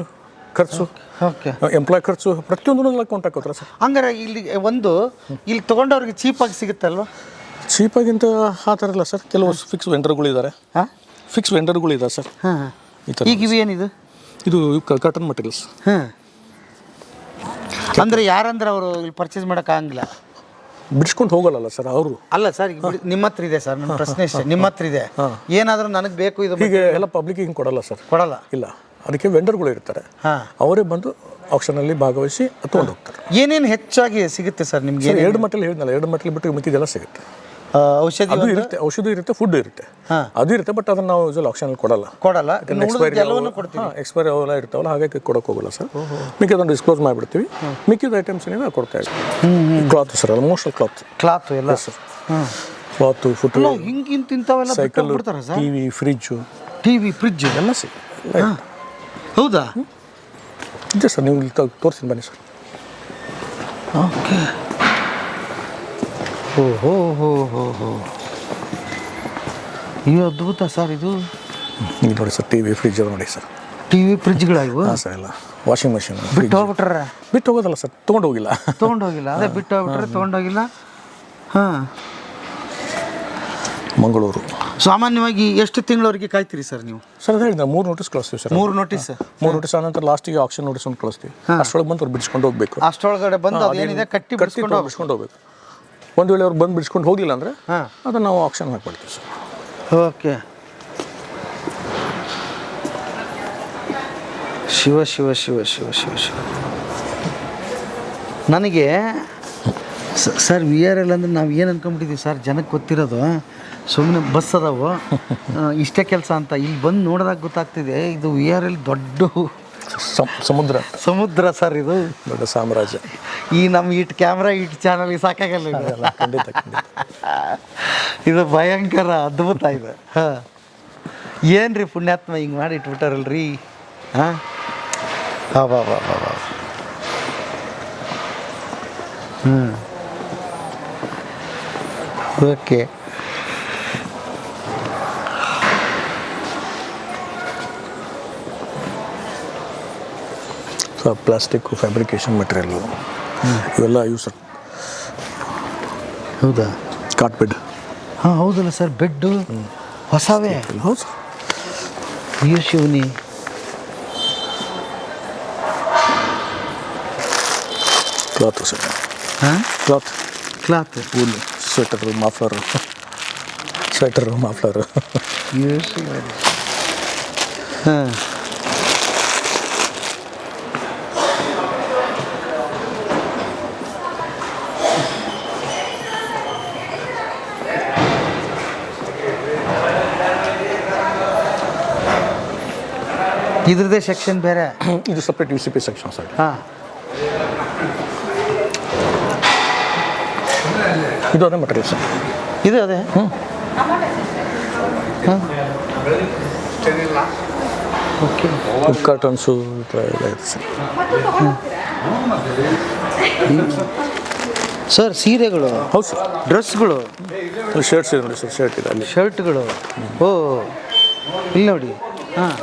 ಖರ್ಚು ಓಕೆ ಎಂಪ್ಲಾಯ್ ಖರ್ಚು ಪ್ರತಿಯೊಂದು ಕೌಂಟ್ ಹಾಕೋತ್ರ ಸರ್ ಹಂಗಾರೆ ಇಲ್ಲಿ ಒಂದು ಇಲ್ಲಿ ತೊಗೊಂಡವ್ರಿಗೆ ಚೀಪಾಗಿ ಸಿಗುತ್ತಲ್ವ? ಚೀಪಾಗಿಂತ ಆ ಥರ ಇಲ್ಲ ಸರ್. ಕೆಲವು ಫಿಕ್ಸ್ ವೆಂಡರ್ಗಳಿದ್ದಾರೆ ಹಾಂ. ಫಿಕ್ಸ್ ವೆಂಡರ್ಗಳಿದ್ದಾರೆ ಸರ್? ಹಾಂ ಈ ಥರ ಈಗ ಇವು ಏನಿದು ಇದು ಕಾಟನ್ ಮಟೀರಿಯಲ್ಸ್ ಹಾಂ. ಅಂದರೆ ಯಾರಂದ್ರೆ ಅವರು ಇಲ್ಲಿ ಪರ್ಚೇಸ್ ಮಾಡೋಕ್ಕಾಗಂಗಿಲ್ಲ ಬಿಡಿಸ್ಕೊಂಡು ಹೋಗಲ್ಲ ಸರ್ ಅವರು. ಅಲ್ಲ ಸರ್ ಈಗ ಬಿಡಿ- ನಿಮ್ಮ ಹತ್ರ ಇದೆ ಸರ್ ನನ್ನ ಪ್ರಶ್ನೆ ಇಷ್ಟೇ. ನಿಮ್ಮ ಹತ್ರ ಇದೆ. ಏನಾದರೂ ನನಗೆ ಬೇಕು ಇದು ಈಗ ಎಲ್ಲ ಪಬ್ಲಿಕ್ ಹಿಂಗೆ ಕೊಡಲ್ಲ ಸರ್. ಕೊಡಲ್ಲ? ಇಲ್ಲ. ಅದಕ್ಕೆ ವೆಂಡರ್ಗಳು ಇರ್ತಾರೆ. ಹಾಂ. ಅವರೇ ಬಂದು ಆಪ್ಷನಲ್ಲಿ ಭಾಗವಹಿಸಿ ತೊಗೊಂಡು ಹೋಗ್ತಾರೆ. ಏನೇನು ಹೆಚ್ಚಾಗಿ ಸಿಗುತ್ತೆ ಸರ್ ನಿಮಗೆ ಸರ್ ಎರಡು ಮಟ್ಟಲ್ಲಿ ಹೇಳಿದ್ನಲ್ಲ ಎರಡು ಮಟ್ಟಲ್ಲಿ ಬಿಟ್ಟು ಮಿಕ್ಕಿದೆಲ್ಲ ಸಿಗುತ್ತೆ. ಔಷಧಿ ಅದು ಇರುತ್ತೆ ಔಷಧಿ ಇರುತ್ತೆ ಫುಡ್ ಇರುತ್ತೆ. ಹಾಂ. ಅದು ಇರುತ್ತೆ ಬಟ್ ಅದನ್ನ ನಾವು ಯೂಸಲ್ ಆಕ್ಷನಲ್ಲಿ ಕೊಡಲ್ಲ. ಕೊಡಲ್ಲ. ಎಕ್ಸ್ಪೈರಿ ಅವೆಲ್ಲ ಇರ್ತಾವಲ್ಲ ಹಾಗಾಗಿ ಕೊಡಕ್ಕೆ ಹೋಗಲ್ಲ ಸರ್. ಮಿಕ್ಕಿದನ್ನು ಡಿಸ್ಕ್ಲೋಸ್ ಮಾಡಿಬಿಡ್ತೀವಿ. ಮಿಕ್ಕಿದ ಐಟಮ್ಸ್ ಏನಿದೆ ಅದು ಕೊಡ್ತಾ ಇರ್ತೀವಿ. Cloth sir almost cloth cloth ಎಲ್ಲ? ಸರ್ ಹಾಂ. ಕ್ಲಾತು ಫುಟ್ ಅಲ್ಲ ಹಿಂಗಿಂತ ಇಂಥವೆಲ್ಲ ಸೈಕಲ್ ಬಿಡ್ತಾರ sir? T V fridge T V fridge ಎಲ್ಲ ಸಿ ಹೌದಾ? ಇದೆ ಸರ್ ನೀವು ಇಲ್ಲಿ ತೋರಿಸ್ತೀನಿ ಬನ್ನಿ ಸರ್ ಓಕೆ ಓ ಹೋ ಹೋ ಹೋ ಇದು ಅದ್ಭುತ ಸರ್ ಇದು? ಈಗ ನೋಡಿ ಸರ್ ಟಿ ವಿ ಫ್ರಿಜ್ ನೋಡಿ ಸರ್ ಟಿ ವಿ ಫ್ರಿಜ್ಗಳಾಗಿವು ಹಾಂ ಸರ್ ಎಲ್ಲ. ವಾಷಿಂಗ್ ಮೆಷಿನ್ ಬಿಟ್ಟು ಹೋಗ್ಬಿಟ್ರ? ಬಿಟ್ಟು ಹೋಗೋದಲ್ಲ ಸರ್ ತೊಗೊಂಡು ಹೋಗಿಲ್ಲ. ತೊಗೊಂಡೋಗಿಲ್ಲ ಅದೇ ಬಿಟ್ಟು ಹೋಗ್ಬಿಟ್ರೆ ತೊಗೊಂಡೋಗಿಲ್ಲ ಹಾಂ. ಮಂಗಳೂರು. ಸಾಮಾನ್ಯವಾಗಿ ಎಷ್ಟು ತಿಂಗಳವರೆಗೆ ಕಾಯ್ತೀರಿ ಸರ್ ನೀವು? ಸರ್ ಅದೇ ಹೇಳಿದ್ರೆ ಮೂರು ನೋಟಿಸ್ ಕಳಿಸ್ತೀವಿ ಸರ್ ಮೂರು ನೋಟಿಸ್ ಮೂರು ನೋಟಿಸ್ ಆನಂತರ ಲಾಸ್ಟಿಗೆ ಆಕ್ಷನ್ ನೋಟಿಸ್ ಒಂದು ಕಳಿಸ್ತೀವಿ. ಅಷ್ಟೊಳಗೆ ಬಂದು ಅವ್ರು ಬಿಡಿಸ್ಕೊಂಡು ಹೋಗ್ಬೇಕು. ಅಷ್ಟೊಳಗಡೆ ಬಂದು ಅದೇನಿದೆ ಕಟ್ಟಿ ಕಟ್ಟಿ ಬಿಡಿಸ್ಕೊಂಡು ಹೋಗ್ಬೇಕು. ಒಂದು ವೇಳೆ ಅವ್ರು ಬಂದು ಬಿಡಿಸ್ಕೊಂಡು ಹೋಗಿಲ್ಲ ಅಂದರೆ ಹಾಂ. ಅದನ್ನು ನಾವು ಆಕ್ಷನ್ ಹಾಕ್ಬಿಡ್ತೀವಿ ಸರ್. ಓಕೆ. ಶಿವ ಶಿವ ಶಿವ ಶಿವ ಶಿವ ಶಿವ. ನನಗೆ ಸ- ಸರ್ ವಿ ಆರ್ ಎಲ್ ಅಂದ್ರೆ ನಾವು ಏನು ಅನ್ಕೊಂಬಿಟ್ಟಿದ್ದೀವಿ ಸರ್ ಜನಕ್ಕೆ ಗೊತ್ತಿರೋದು ಸುಮ್ಮನೆ ಬಸ್ ಅದಾವು. ಆ, ಇಷ್ಟೇ ಕೆಲಸ ಅಂತ. ಇಲ್ಲಿ ಬಂದು ನೋಡಿದಾಗ ಗೊತ್ತಾಗ್ತಿದೆ ಇದು ವಿ ಆರ್ ಎಲ್ ದೊಡ್ಡ ಸಮ್- ಸಮುದ್ರ. ಸಮುದ್ರ ಸರ್ ಇದು. ದೊಡ್ಡ ಸಾಮ್ರಾಜ್ಯ. ಈ ನಮ್ಮ ಇಟ್ ಕ್ಯಾಮ್ರಾ ಇಟ್ ಚಾನಲ್ ಸಾಕಾಗಲ್ಲ ಖಂಡಿತ ಇದು ಭಯಂಕರ ಅದ್ಭುತ ಇದು. ಹಾಂ. ಏನ್ರಿ ಪುಣ್ಯಾತ್ಮ ಹಿಂಗೆ ಮಾಡಿ ಇಟ್ಬಿಟ್ಟಾರಲ್ರಿ? ಹಾಂ? ಬಾ ಬಾ ಬಾ ಬಾ ಹ್ಞೂ okay. So plastic fabrication material ಇವೆಲ್ಲ ಯೂಸ್ ಹೌದಾ? ಕಾಟ್ ಬೆಡ್ ಹಾಂ ಹೌದಲ್ಲ ಸರ್ ಬೆಡ್ಡು ಹೊಸವೇ. ಹೌದು ಸರ್. ಅಯ್ಯೋ ಶಿವನಿ. Cloth sir. ಹಾಂ? Cloth cloth wool sweater muffler sweater muffler ಅಯ್ಯೋ ಶಿವನಿ. ಹಾಂ. ಇದ್ರದ್ದೇ ಸೆಕ್ಷನ್ ಬೇರೆ. ಇದು separate U C P section sir ಹಾಂ. ಇದು ಅದೇ ಮಟೀರಿಯಲ್ ಸರ್ ಇದು ಅದೇ? ಹ್ಞೂ ಕಾರ್ಟನ್ಸು ಓಕೆ ಎಲ್ಲ ಇದೆ ಸರ್ ಸರ್ ಸೀರೆಗಳು ಹೌದು ಸರ್ ಡ್ರೆಸ್ಗಳು ಶರ್ಟ್ಸ್ ಇದೆ ನೋಡಿ ಸರ್ ಶರ್ಟ್ ಇದೆ ಅಲ್ಲಿ. ಶರ್ಟ್ಗಳು ಓ. ಇಲ್ಲಿ ನೋಡಿ. ಹಾಂ.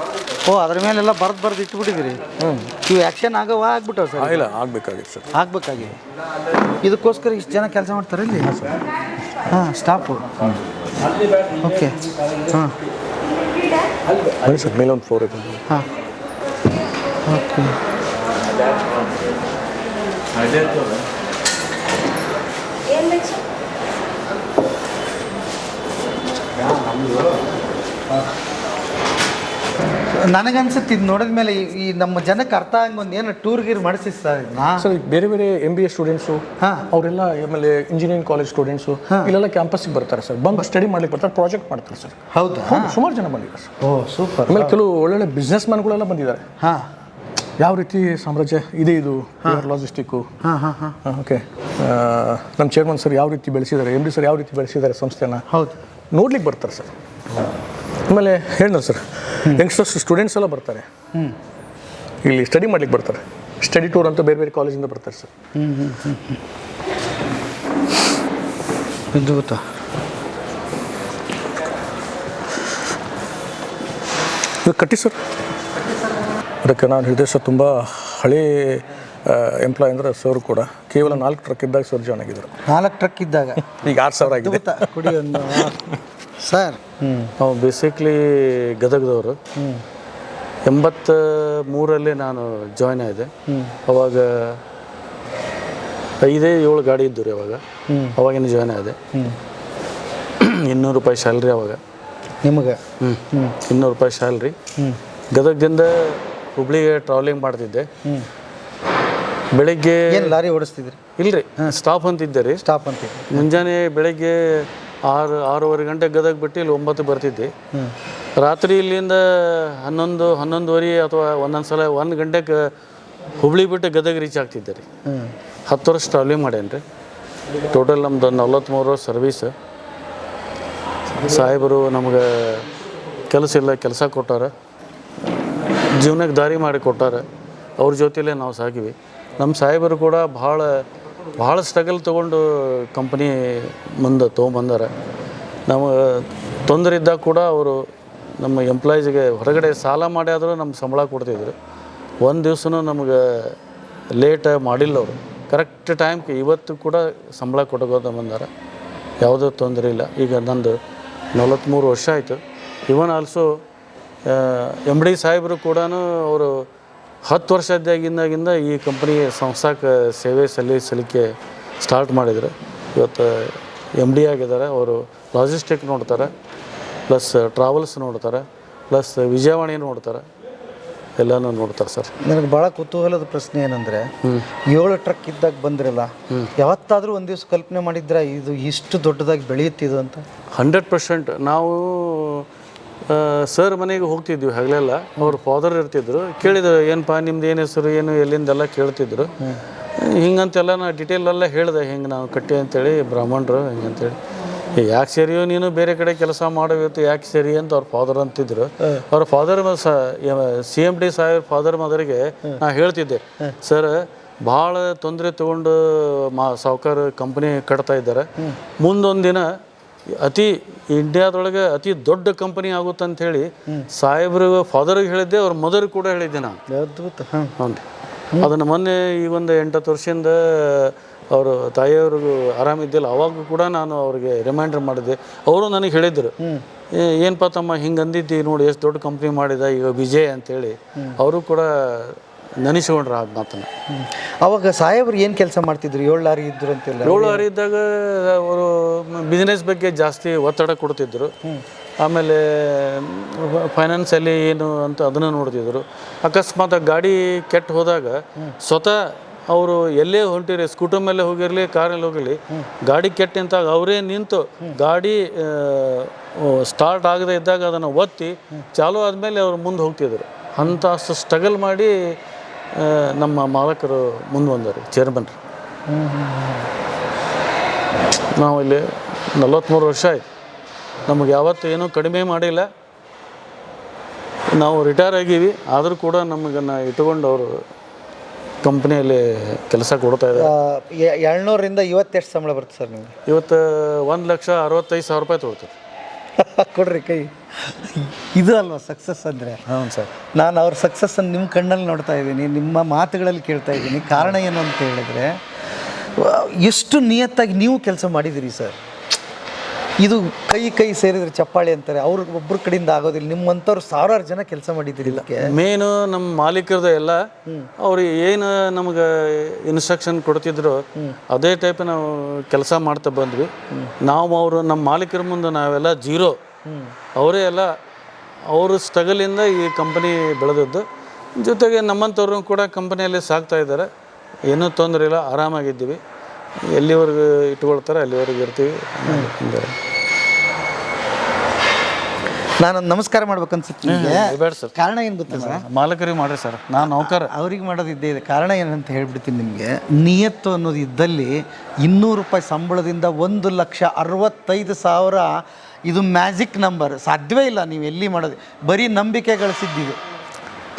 ಓ ಅದ್ರ ಮೇಲೆಲ್ಲ ಬರ್ದು ಬರ್ದು ಇಟ್ಬಿಟ್ಟಿದ್ದೀರಿ? ಇವು ಆ್ಯಕ್ಷನ್ ಆಗವ ಆಗ್ಬಿಟ್ಟವ ಸರ್? ಇಲ್ಲ ಆಗಬೇಕಾಗಿತ್ತು ಸರ್. ಆಗ್ಬೇಕಾಗಿದೆ. ಇದಕ್ಕೋಸ್ಕರ ಇಷ್ಟು ಜನ ಕೆಲಸ ಮಾಡ್ತಾರೆ ಇಲ್ಲಿ? ಹಾಂ ಸ್ಟಾಫು ಓಕೆ. ಹಾಂ. ಬನ್ನಿ ಸರ್ ಮೇಲೆ ಒಂದು ಫ್ಲೋರ್ ಇದೆ. ಹಾಂ. ಓಕೆ. ನನಗನ್ಸುತ್ತೆ ಇದು ನೋಡಿದ ಮೇಲೆ ಈ- ನಮ್ಮ ಜನಕ್ಕೆ ಅರ್ಥ ಆಗಂಗೆ ಒಂದು ಏನು ಟೂರ್ ಗೀರ್ ಮಾಡಿಸಿ ಸರ್ ಸರ್ ಈಗ ಬೇರೆ ಬೇರೆ ಎಂ ಬಿ ಎ ಸ್ಟೂಡೆಂಟ್ಸು ಹಾ. ಅವರೆಲ್ಲ ಆಮೇಲೆ ಇಂಜಿನಿಯರಿಂಗ್ ಕಾಲೇಜ್ ಸ್ಟೂಡೆಂಟ್ಸು ಇಲ್ಲೆಲ್ಲ ಕ್ಯಾಂಪಸ್ಗೆ ಬರ್ತಾರೆ ಸರ್. ಬಂದು ಸ್ಟಡಿ ಮಾಡ್ಲಿಕ್ಕೆ ಬರ್ತಾರೆ ಪ್ರಾಜೆಕ್ಟ್ ಮಾಡ್ತಾರೆ ಸರ್. ಹೌದಾ? ಸುಮಾರು ಜನ ಬಂದಿದ್ದಾರೆ ಸರ್. ಓ ಸೂಪರ್ ಆಮೇಲೆ ಕೆಲವು ಒಳ್ಳೊಳ್ಳೆ ಬಿಸ್ನೆಸ್ ಮ್ಯಾನ್ಗಳೆಲ್ಲ ಬಂದಿದ್ದಾರೆ. ಹಾಂ. ಯಾವ ರೀತಿ ಸಾಮ್ರಾಜ್ಯ? ಇದೆ ಇದು ಲಾಜಿಸ್ಟಿಕ್ಕು ಹಾಂ ಹಾಂ ಹಾಂ. ಓಕೆ ನಮ್ಮ ಚೇರ್ಮನ್ ಸರ್ ಯಾವ ರೀತಿ ಬೆಳೆಸಿದ್ದಾರೆ? ಎಂ ಡಿ ಸರ್ ಯಾವ ರೀತಿ ಬೆಳೆಸಿದ್ದಾರೆ ಸಂಸ್ಥೆನ? ಹೌದು. ನೋಡ್ಲಿಕ್ಕೆ ಬರ್ತಾರೆ ಸರ್. ಆಮೇಲೆ ಹೇಳಿದ್ರು ಸರ್ ಯಂಗ್ಸ್ಟರ್ಸ್ ಸ್ಟೂಡೆಂಟ್ಸ್ ಎಲ್ಲ ಬರ್ತಾರೆ. ಇಲ್ಲಿ ಸ್ಟಡಿ ಮಾಡ್ಲಿಕ್ಕೆ ಬರ್ತಾರೆ. ಸ್ಟಡಿ ಟೂರ್ ಅಂತ ಬೇರೆ ಬೇರೆ ಕಾಲೇಜಿಂದ ಬರ್ತಾರೆ ಸರ್. ಅದ್ಭುತ ಇದು ಕಟ್ಟಿ ಸರ್. ಅದಕ್ಕೆ ನಾನು ಹೇಳಿದೆ ಸರ್ ತುಂಬ ಹಳೇ ಎಂಪ್ಲಾಯ್ ಅಂದರೆ ಸರ್ ಕೂಡ. ಕೇವಲ ನಾಲ್ಕು ಟ್ರಕ್ ಇದ್ದಾಗ ಸರ್ ಜಾಯ್ನ್ ಆಗಿದ್ರು. ನಾಲ್ಕು ಟ್ರಕ್ ಇದ್ದಾಗ. ಈಗ ಆರು ಸಾವಿರ ಆಗಿದೆ. ಅದ್ಭುತ. ಕುಡಿ ಒಂದು ಸರ್ ನಾವು ಬೇಸಿಕ್ಲಿ ಗದಗದವರು. ಎಂಬತ್ತ ಮೂರಲ್ಲಿ ನಾನು ಜಾಯ್ನ್ ಆಯಿದೆ ಅವಾಗ ಐದೇ ಏಳು ಗಾಡಿ ಇದ್ದು ರೀ ಅವಾಗ. ಅವಾಗಿನ ಜಾಯ್ನ್ ಆದೆ. ಇನ್ನೂರು ರೂಪಾಯಿ ಸ್ಯಾಲ್ರಿ ಅವಾಗ. ನಿಮಗೆ? ಹ್ಞೂ ಇನ್ನೂರು ರೂಪಾಯಿ ಸ್ಯಾಲ್ರಿ ಗದಗದಿಂದ ಹುಬ್ಳಿಗೆ ಟ್ರಾವೆಲಿಂಗ್ ಮಾಡ್ತಿದ್ದೆ. ಬೆಳಿಗ್ಗೆ ಏನು ಲಾರಿ ಓಡಿಸ್ತಿದ್ರಿ? ಇಲ್ರಿ ಸ್ಟಾಪ್ ಅಂತಿದ್ದೆ ರೀ. ಸ್ಟಾಪ್ ಅಂತ ಮುಂಜಾನೆ ಬೆಳಗ್ಗೆ ಆರು ಆರೂವರೆ ಗಂಟೆ ಗದಗ ಬಿಟ್ಟು ಇಲ್ಲಿ ಒಂಬತ್ತು ಬರ್ತಿದ್ದೆ. ರಾತ್ರಿ ಇಲ್ಲಿಂದ ಹನ್ನೊಂದು ಹನ್ನೊಂದುವರೆ ಅಥವಾ ಒಂದೊಂದು ಸಲ ಒಂದು ಗಂಟೆಗೆ ಹುಬ್ಳಿ ಬಿಟ್ಟು ಗದಗ ರೀಚ್ ಆಗ್ತಿದ್ದೆ ರೀ. ಹತ್ತು ವರ್ಷ ಟ್ರಾವೆಲಿಂಗ್ ಮಾಡೇನಿ ರೀ. ಟೋಟಲ್ ನಮ್ದು ನಲ್ವತ್ತ್ಮೂರು ವರ್ಷ ಸರ್ವೀಸ್ ಸಾಹೇಬರು ನಮ್ಗೆ ಕೆಲಸ ಇಲ್ಲ ಕೆಲಸ ಕೊಟ್ಟಾರ. ಜೀವನಕ್ಕೆ ದಾರಿ ಮಾಡಿ ಕೊಟ್ಟಾರ. ಅವ್ರ ಜೊತೆಲೇ ನಾವು ಸಾಗಿವಿ. ನಮ್ಮ ಸಾಹೇಬರು ಕೂಡ ಭಾಳ ಭಾಳ ಸ್ಟ್ರಗಲ್ ತೊಗೊಂಡು ಕಂಪ್ನಿ ಮುಂದೆ ತೊಗೊಂಬಂದಾರ ನಮಗೆ ತೊಂದರೆ ಇದ್ದಾಗ ಕೂಡ ಅವರು ನಮ್ಮ ಎಂಪ್ಲಾಯೀಸ್ಗೆ ಹೊರಗಡೆ ಸಾಲ ಮಾಡಿ ಆದರೂ ನಮ್ಗೆ ಸಂಬಳ ಕೊಡ್ತಿದ್ರು. ಒಂದು ದಿವ್ಸನೂ ನಮಗೆ ಲೇಟ್ ಮಾಡಿಲ್ಲ ಅವರು. ಕರೆಕ್ಟ್ ಟೈಮ್ಗೆ ಇವತ್ತು ಕೂಡ ಸಂಬಳ ಕೊಟ್ಕೋತ ಬಂದಾರೆ. ಯಾವುದೂ ತೊಂದರೆ ಇಲ್ಲ. ಈಗ ನಂದು ನಲವತ್ತ್ಮೂರು ವರ್ಷ ಆಯಿತು. ಇವನ್ ಆಲ್ಸೋ ಎಂ ಡಿ ಸಾಹೇಬರು ಕೂಡ ಅವರು ಹತ್ತು ವರ್ಷದಾಗಿಂದಾಗಿಂದ ಈ ಕಂಪ್ನಿ ಸಂಸ್ಥಾಕ್ಕೆ ಸೇವೆ ಸಲ್ಲಿಸಲಿಕ್ಕೆ ಸ್ಟಾರ್ಟ್ ಮಾಡಿದರು. ಇವತ್ತು ಎಂ ಡಿ ಆಗಿದ್ದಾರೆ. ಅವರು ಲಾಜಿಸ್ಟಿಕ್ ನೋಡ್ತಾರೆ. ಪ್ಲಸ್ ಟ್ರಾವೆಲ್ಸ್ ನೋಡ್ತಾರೆ. ಪ್ಲಸ್ ವಿಜಯವಾಣಿ ನೋಡ್ತಾರೆ. ಎಲ್ಲನೂ ನೋಡ್ತಾರೆ ಸರ್. ನನಗೆ ಭಾಳ ಕುತೂಹಲದ ಪ್ರಶ್ನೆ ಏನಂದರೆ ಏಳು ಟ್ರಕ್ ಇದ್ದಾಗ ಬಂದಿರಲ್ಲ ಯಾವತ್ತಾದರೂ ಒಂದು ದಿವಸ ಕಲ್ಪನೆ ಮಾಡಿದ್ರೆ ಇದು ಇಷ್ಟು ದೊಡ್ಡದಾಗಿ ಬೆಳೆಯುತ್ತಿದು ಅಂತ? ಹಂಡ್ರೆಡ್ ಪರ್ಸೆಂಟ್ ನಾವು ಸರ್ ಮನೆಗೆ ಹೋಗ್ತಿದ್ವಿ ಹಗಲೆಲ್ಲ. ಅವ್ರ ಫಾದರ್ ಇರ್ತಿದ್ರು. ಕೇಳಿದ್ರು ಏನಪ್ಪ ನಿಮ್ದು ಏನು ಹೆಸರು ಏನು ಎಲ್ಲಿಂದೆಲ್ಲ ಕೇಳ್ತಿದ್ರು? ಹಿಂಗಂತೆಲ್ಲ ನಾ ಡಿಟೇಲ್ ಎಲ್ಲ ಹೇಳಿದೆ ಹಿಂಗೆ ನಾವು ಕಟ್ಟಿ ಅಂತೇಳಿ ಬ್ರಾಹ್ಮಣರು ಹಿಂಗಂತೇಳಿ ಯಾಕೆ ಸರಿಯೋ ನೀನು ಬೇರೆ ಕಡೆ ಕೆಲಸ ಮಾಡಬೇಕು ಯಾಕೆ ಸರಿ? ಅಂತ ಅವ್ರ ಫಾದರ್ ಅಂತಿದ್ರು. ಅವ್ರ ಫಾದರ್ ಸಿ ಎಂ ಡಿ ಸಾಹೇಬ್ ಫಾದರ್ ಮದರಿಗೆ ನಾ ಹೇಳ್ತಿದ್ದೆ ಸರ್ ಭಾಳ ತೊಂದರೆ ತೊಗೊಂಡು ಮಾ ಸಾವುಕಾರ ಕಂಪ್ನಿ ಕಟ್ತಾ ಇದ್ದಾರೆ. ಮುಂದೊಂದು ದಿನ ಅತಿ ಇಂಡಿಯಾದೊಳಗೆ ಅತಿ ದೊಡ್ಡ ಕಂಪನಿ ಆಗುತ್ತೆ ಅಂತ ಹೇಳಿ ಸಾಹೇಬ್ರ ಫಾದರ್ಗೆ ಹೇಳಿದ್ದೆ ಅವ್ರ ಮದರ್ ಕೂಡ ಹೇಳಿದ್ದೆ ನಾನು. ಅದ್ಭುತ ಹ್ಞೂ ಅದನ್ನು ಮೊನ್ನೆ ಈ ಒಂದು ಎಂಟತ್ತು ವರ್ಷದಿಂದ ಅವರು ತಾಯಿಯವ್ರಿಗೂ ಆರಾಮಿದ್ದಿಲ್ಲ ಅವಾಗ ಕೂಡ ನಾನು ಅವ್ರಿಗೆ ರಿಮೈಂಡರ್ ಮಾಡಿದ್ದೆ. ಅವರು ನನಗೆ ಹೇಳಿದ್ರು "ಏ- ಏನಪ್ಪ ತಮ್ಮ ಹಿಂಗೆ ಅಂದಿದ್ದಿ ನೋಡಿ ಎಷ್ಟು ದೊಡ್ಡ ಕಂಪ್ನಿ ಮಾಡಿದ ಈಗ ವಿಜಯ್ ಅಂತೇಳಿ. ಅವರು ಕೂಡ ನೆನೆಸ್ಕೊಂಡ್ರು ಆ ಮಾತನ್ನ. ಅವಾಗ ಸಾಹೇಬ್ರು ಏನು ಕೆಲಸ ಮಾಡ್ತಿದ್ರು? ಏಳು ಲಾರಿ ಇದ್ರು ಅಂತಿಲ್ಲ. ಏಳು ಲಾರಿ ಇದ್ದಾಗ ಅವರು ಬಿಸ್ನೆಸ್ ಬಗ್ಗೆ ಜಾಸ್ತಿ ಒತ್ತಡ ಕೊಡ್ತಿದ್ರು. ಆಮೇಲೆ ಫೈನಾನ್ಸಲ್ಲಿ ಏನು ಅಂತ ಅದನ್ನು ನೋಡ್ತಿದ್ರು. ಅಕಸ್ಮಾತ್ ಗಾಡಿ ಕೆಟ್ಟು ಹೋದಾಗ ಸ್ವತಃ ಅವರು ಎಲ್ಲೇ ಹೊಂಟಿರಿ ಸ್ಕೂಟರ್ ಮೇಲೆ ಹೋಗಿರಲಿ ಕಾರಲ್ಲಿ ಹೋಗಿರಲಿ ಗಾಡಿ ಕೆಟ್ಟ ನಿಂತಾಗ ಅವರೇ ನಿಂತು ಗಾಡಿ ಸ್ಟಾರ್ಟ್ ಆಗದೆ ಇದ್ದಾಗ ಅದನ್ನು ಒತ್ತಿ ಚಾಲೂ ಆದಮೇಲೆ ಅವರು ಮುಂದೆ ಹೋಗ್ತಿದ್ರು. ಅಂಥ ಸ್ಟ್ರಗಲ್ ಮಾಡಿ ನಮ್ಮ ಮಾಲಕರು ಮುಂದೆ ಬಂದರು ಚೇರ್ಮನ್ರು ನಾವು ಇಲ್ಲಿ ನಲವತ್ತ್ಮೂರು ವರ್ಷ ಆಯಿತು. ನಮಗೆ ಯಾವತ್ತು ಏನೂ ಕಡಿಮೆ ಮಾಡಿಲ್ಲ. ನಾವು ರಿಟೈರ್ ಆಗೀವಿ ಆದರೂ ಕೂಡ ನಮಗನ್ನು ಇಟ್ಟುಕೊಂಡು ಅವರು ಕಂಪ್ನಿಯಲ್ಲಿ ಕೆಲಸ ಕೊಡ್ತಾ ಇದ್ದಾರೆ. ಏಳ್ನೂರಿಂದ ಇವತ್ತೆಷ್ಟು ಸಂಬಳ ಬರುತ್ತೆ ಸರ್ ನಿಮಗೆ? ಇವತ್ತು ಒಂದು ಲಕ್ಷ ಅರವತ್ತೈದು ಸಾವಿರ ರೂಪಾಯಿ ತೊಗೊಳ್ತಾರೆ. ಕೊಡ್ರಿ ಕೈ. ಇದು ಅಲ್ವಾ ಸಕ್ಸಸ್ ಅಂದರೆ? ಹೌದು ಸರ್. ನಾನು ಅವ್ರ ಸಕ್ಸಸ್ಸನ್ನು ನಿಮ್ಮ ಕಣ್ಣಲ್ಲಿ ನೋಡ್ತಾ ಇದ್ದೀನಿ ನಿಮ್ಮ ಮಾತುಗಳಲ್ಲಿ ಕೇಳ್ತಾ ಇದ್ದೀನಿ. ಕಾರಣ ಏನು ಅಂತ ಹೇಳಿದ್ರೆ ಎಷ್ಟು ನಿಯತ್ತಾಗಿ ನೀವು ಕೆಲಸ ಮಾಡಿದ್ದೀರಿ ಸರ್? ಇದು ಕೈ ಕೈ ಸೇರಿದ್ರೆ ಚಪ್ಪಾಳೆ ಅಂತಾರೆ. ಅವ್ರ ಒಬ್ಬರ ಕಡೆಯಿಂದ ಆಗೋದಿಲ್ಲ. ನಿಮ್ಮಂಥವ್ರು ಸಾವಿರಾರು ಜನ ಕೆಲಸ ಮಾಡಿದ್ದೀರಿ ಮೇನ್ ಮೇನು ನಮ್ಮ ಮಾಲೀಕರದ ಎಲ್ಲ ಅವ್ರು ಏನು ನಮಗೆ ಇನ್ಸ್ಟ್ರಕ್ಷನ್ ಕೊಡ್ತಿದ್ರು ಅದೇ ಟೈಪ್ ನಾವು ಕೆಲಸ ಮಾಡ್ತಾ ಬಂದ್ವಿ. ನಾವು ಅವರು ನಮ್ಮ ಮಾಲೀಕರ ಮುಂದೆ ನಾವೆಲ್ಲ ಜೀರೋ ಅವರೇ ಎಲ್ಲ ಅವರು ಸ್ಟ್ರಗಲಿಂದ ಈ ಕಂಪನಿ ಬೆಳೆದದ್ದು. ಜೊತೆಗೆ ನಮ್ಮಂಥವ್ರು ಕೂಡ ಕಂಪನಿಯಲ್ಲಿ ಸಾಕ್ತಾ ಇದ್ದಾರೆ. ಏನೂ ತೊಂದರೆ ಇಲ್ಲ ಆರಾಮಾಗಿದ್ದೀವಿ. ಎಲ್ಲಿವರೆಗೂ ಇಟ್ಕೊಳ್ತಾರೆ ಅಲ್ಲಿವರೆಗೂ ಇರ್ತೀವಿ. ಹಿಂಗೆ ನಾನೊಂದು ನಮಸ್ಕಾರ ಮಾಡ್ಬೇಕಂತ ನಿಮಗೆ. ಬೇಡ ಸರ್. ಕಾರಣ ಏನು ಗೊತ್ತಾ ಸರ್? ಮಾಲಕರಿಗೆ ಮಾಡ್ರಿ ಸರ್. ನಾನು ನೌಕರ. ಅವ್ರಿಗೆ ಮಾಡೋದು ಇದ್ದೇ ಇದೆ. ಕಾರಣ ಏನಂತ ಹೇಳ್ಬಿಡ್ತೀನಿ ನಿಮಗೆ. ನಿಯತ್ತು ಅನ್ನೋದು ಇದ್ದಲ್ಲಿ ಇನ್ನೂರು ರೂಪಾಯಿ ಸಂಬಳದಿಂದ ಒಂದು ಲಕ್ಷ ಅರವತ್ತೈದು ಸಾವಿರ ಇದು ಮ್ಯಾಜಿಕ್ ನಂಬರ್. ಸಾಧ್ಯವೇ ಇಲ್ಲ ನೀವು ಎಲ್ಲಿ ಮಾಡೋದು. ಬರೀ ನಂಬಿಕೆ ಗಳಿಸಿದ್ದೀವಿ.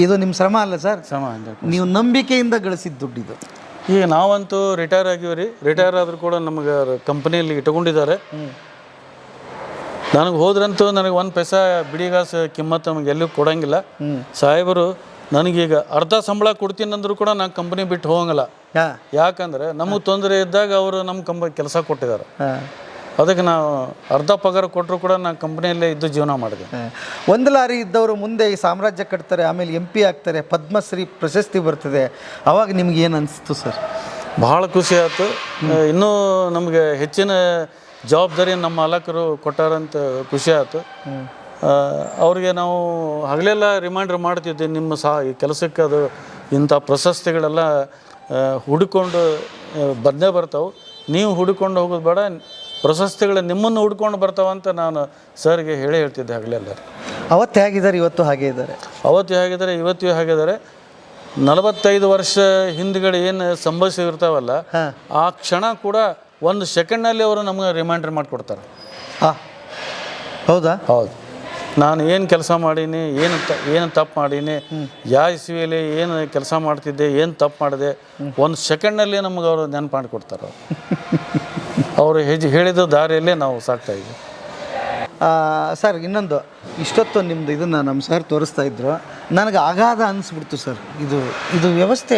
ಇದು ನಿಮ್ಮ ಶ್ರಮ ಅಲ್ಲ ಸರ್? ಶ್ರಮ ನೀವು ನಂಬಿಕೆಯಿಂದ ಗಳಿಸಿದ ದುಡ್ಡಿದು. ಇದು ಈಗ ನಾವಂತೂ ರಿಟೈರ್ ಆಗಿವಿ ರೀ. ರಿಟೈರ್ ಆದರೂ ಕೂಡ ನಮಗೆ ಕಂಪ್ನಿಯಲ್ಲಿ ಇಟ್ಕೊಂಡಿದ್ದಾರೆ. ನನಗೆ ಹೋದ್ರಂತೂ ನನಗೆ ಒಂದು ಪೈಸಾ ಬಿಡಿಗಾಸ ಕಿಮ್ಮತ್ತು ನಮಗೆ ಎಲ್ಲೂ ಕೊಡಂಗಿಲ್ಲ. ಸಾಹೇಬರು ನನಗೀಗ ಅರ್ಧ ಸಂಬಳ ಕೊಡ್ತೀನಿ ಅಂದರೂ ಕೂಡ ನಾನು ಕಂಪ್ನಿ ಬಿಟ್ಟು ಹೋಗಂಗಿಲ್ಲ. ಹಾಂ. ಯಾಕಂದರೆ ನಮಗೆ ತೊಂದರೆ ಇದ್ದಾಗ ಅವರು ನಮ್ಮ ಕಂಪ ಕೆಲಸ ಕೊಟ್ಟಿದ್ದಾರೆ. ಹಾಂ. ಅದಕ್ಕೆ ನಾವು ಅರ್ಧ ಪಗಾರ ಕೊಟ್ಟರು ಕೂಡ ನಾನು ಕಂಪ್ನಿಯಲ್ಲೇ ಇದ್ದು ಜೀವನ ಮಾಡಿದೆ. ಒಂದು ಲಾರಿ ಇದ್ದವರು ಮುಂದೆ ಈ ಸಾಮ್ರಾಜ್ಯ ಕಟ್ತಾರೆ ಆಮೇಲೆ ಎಂ ಪಿ ಆಗ್ತಾರೆ ಪದ್ಮಶ್ರೀ ಪ್ರಶಸ್ತಿ ಬರ್ತದೆ. ಅವಾಗ ನಿಮ್ಗೆ ಏನು ಅನಿಸ್ತು ಸರ್? ಭಾಳ ಖುಷಿ ಆಯಿತು. ಇನ್ನೂ ನಮಗೆ ಹೆಚ್ಚಿನ ಜವಾಬ್ದಾರಿ ನಮ್ಮ ಮಾಲಕರು ಕೊಟ್ಟಾರಂತ ಖುಷಿ ಆಯಿತು. ಅವ್ರಿಗೆ ನಾವು ಹಗಲೆಲ್ಲ ರಿಮೈಂಡರ್ ಮಾಡ್ತಿದ್ದೆ ನಿಮ್ಮ ಸಹ ಈ ಕೆಲಸಕ್ಕೆ ಅದು ಇಂಥ ಪ್ರಶಸ್ತಿಗಳೆಲ್ಲ ಹುಡುಕೊಂಡು ಬಂದೇ ಬರ್ತಾವೆ. ನೀವು ಹುಡುಕೊಂಡು ಹೋಗೋದು ಬೇಡ ಪ್ರಶಸ್ತಿಗಳು ನಿಮ್ಮನ್ನು ಹುಡ್ಕೊಂಡು ಬರ್ತಾವಂತ ನಾನು ಸರ್ಗೆ ಹೇಳೇ ಹೇಳ್ತಿದ್ದೆ ಹಗಲೆಲ್ಲ ಅವತ್ತು ಹೇಗಿದ್ದಾರೆ ಇವತ್ತು ಹಾಗೆ ಇದ್ದಾರೆ. ಅವತ್ತು ಹೇಗಿದ್ದಾರೆ ಇವತ್ತು ಹೇಗಿದ್ದಾರೆ ನಲವತ್ತೈದು ವರ್ಷ ಹಿಂದ್ಗಡೆ ಏನು ಸಂಭವಿಸಿರ್ತಾವಲ್ಲ ಆ ಕ್ಷಣ ಕೂಡ ಒಂದು ಸೆಕೆಂಡ್ನಲ್ಲಿ ಅವರು ನಮಗೆ ರಿಮೈಂಡರ್ ಮಾಡಿಕೊಡ್ತಾರೆ. ಹಾಂ. ಹೌದಾ? ಹೌದು. ನಾನು ಏನು ಕೆಲಸ ಮಾಡೀನಿ ಏನು ತ ಏನು ತಪ್ಪು ಮಾಡೀನಿ ಯಾವ ಇಸ್ವಿಯಲ್ಲಿ ಏನು ಕೆಲಸ ಮಾಡ್ತಿದ್ದೆ ಏನು ತಪ್ಪು ಮಾಡಿದೆ ಒಂದು ಸೆಕೆಂಡ್ನಲ್ಲಿ ನಮಗೆ ಅವರು ನೆನಪು ಮಾಡಿಕೊಡ್ತಾರೆ ಅವ್ರು. ಅವರು ಹೆಜ್ಜೆ ಹೇಳಿದ ದಾರಿಯಲ್ಲೇ ನಾವು ಸಾಕ್ತಾ ಇದ್ದೀವಿ ಆ, ಸರ್ ಇನ್ನೊಂದು. ಇಷ್ಟೊತ್ತು ನಿಮ್ಮದು ಇದನ್ನು ನಮ್ಮ ಸರ್ ತೋರಿಸ್ತಾ ಇದ್ರು. ನನಗೆ ಅಗಾಧ ಅನಿಸ್ಬಿಡ್ತು ಸರ್. ಇದು ಇದು ವ್ಯವಸ್ಥೆ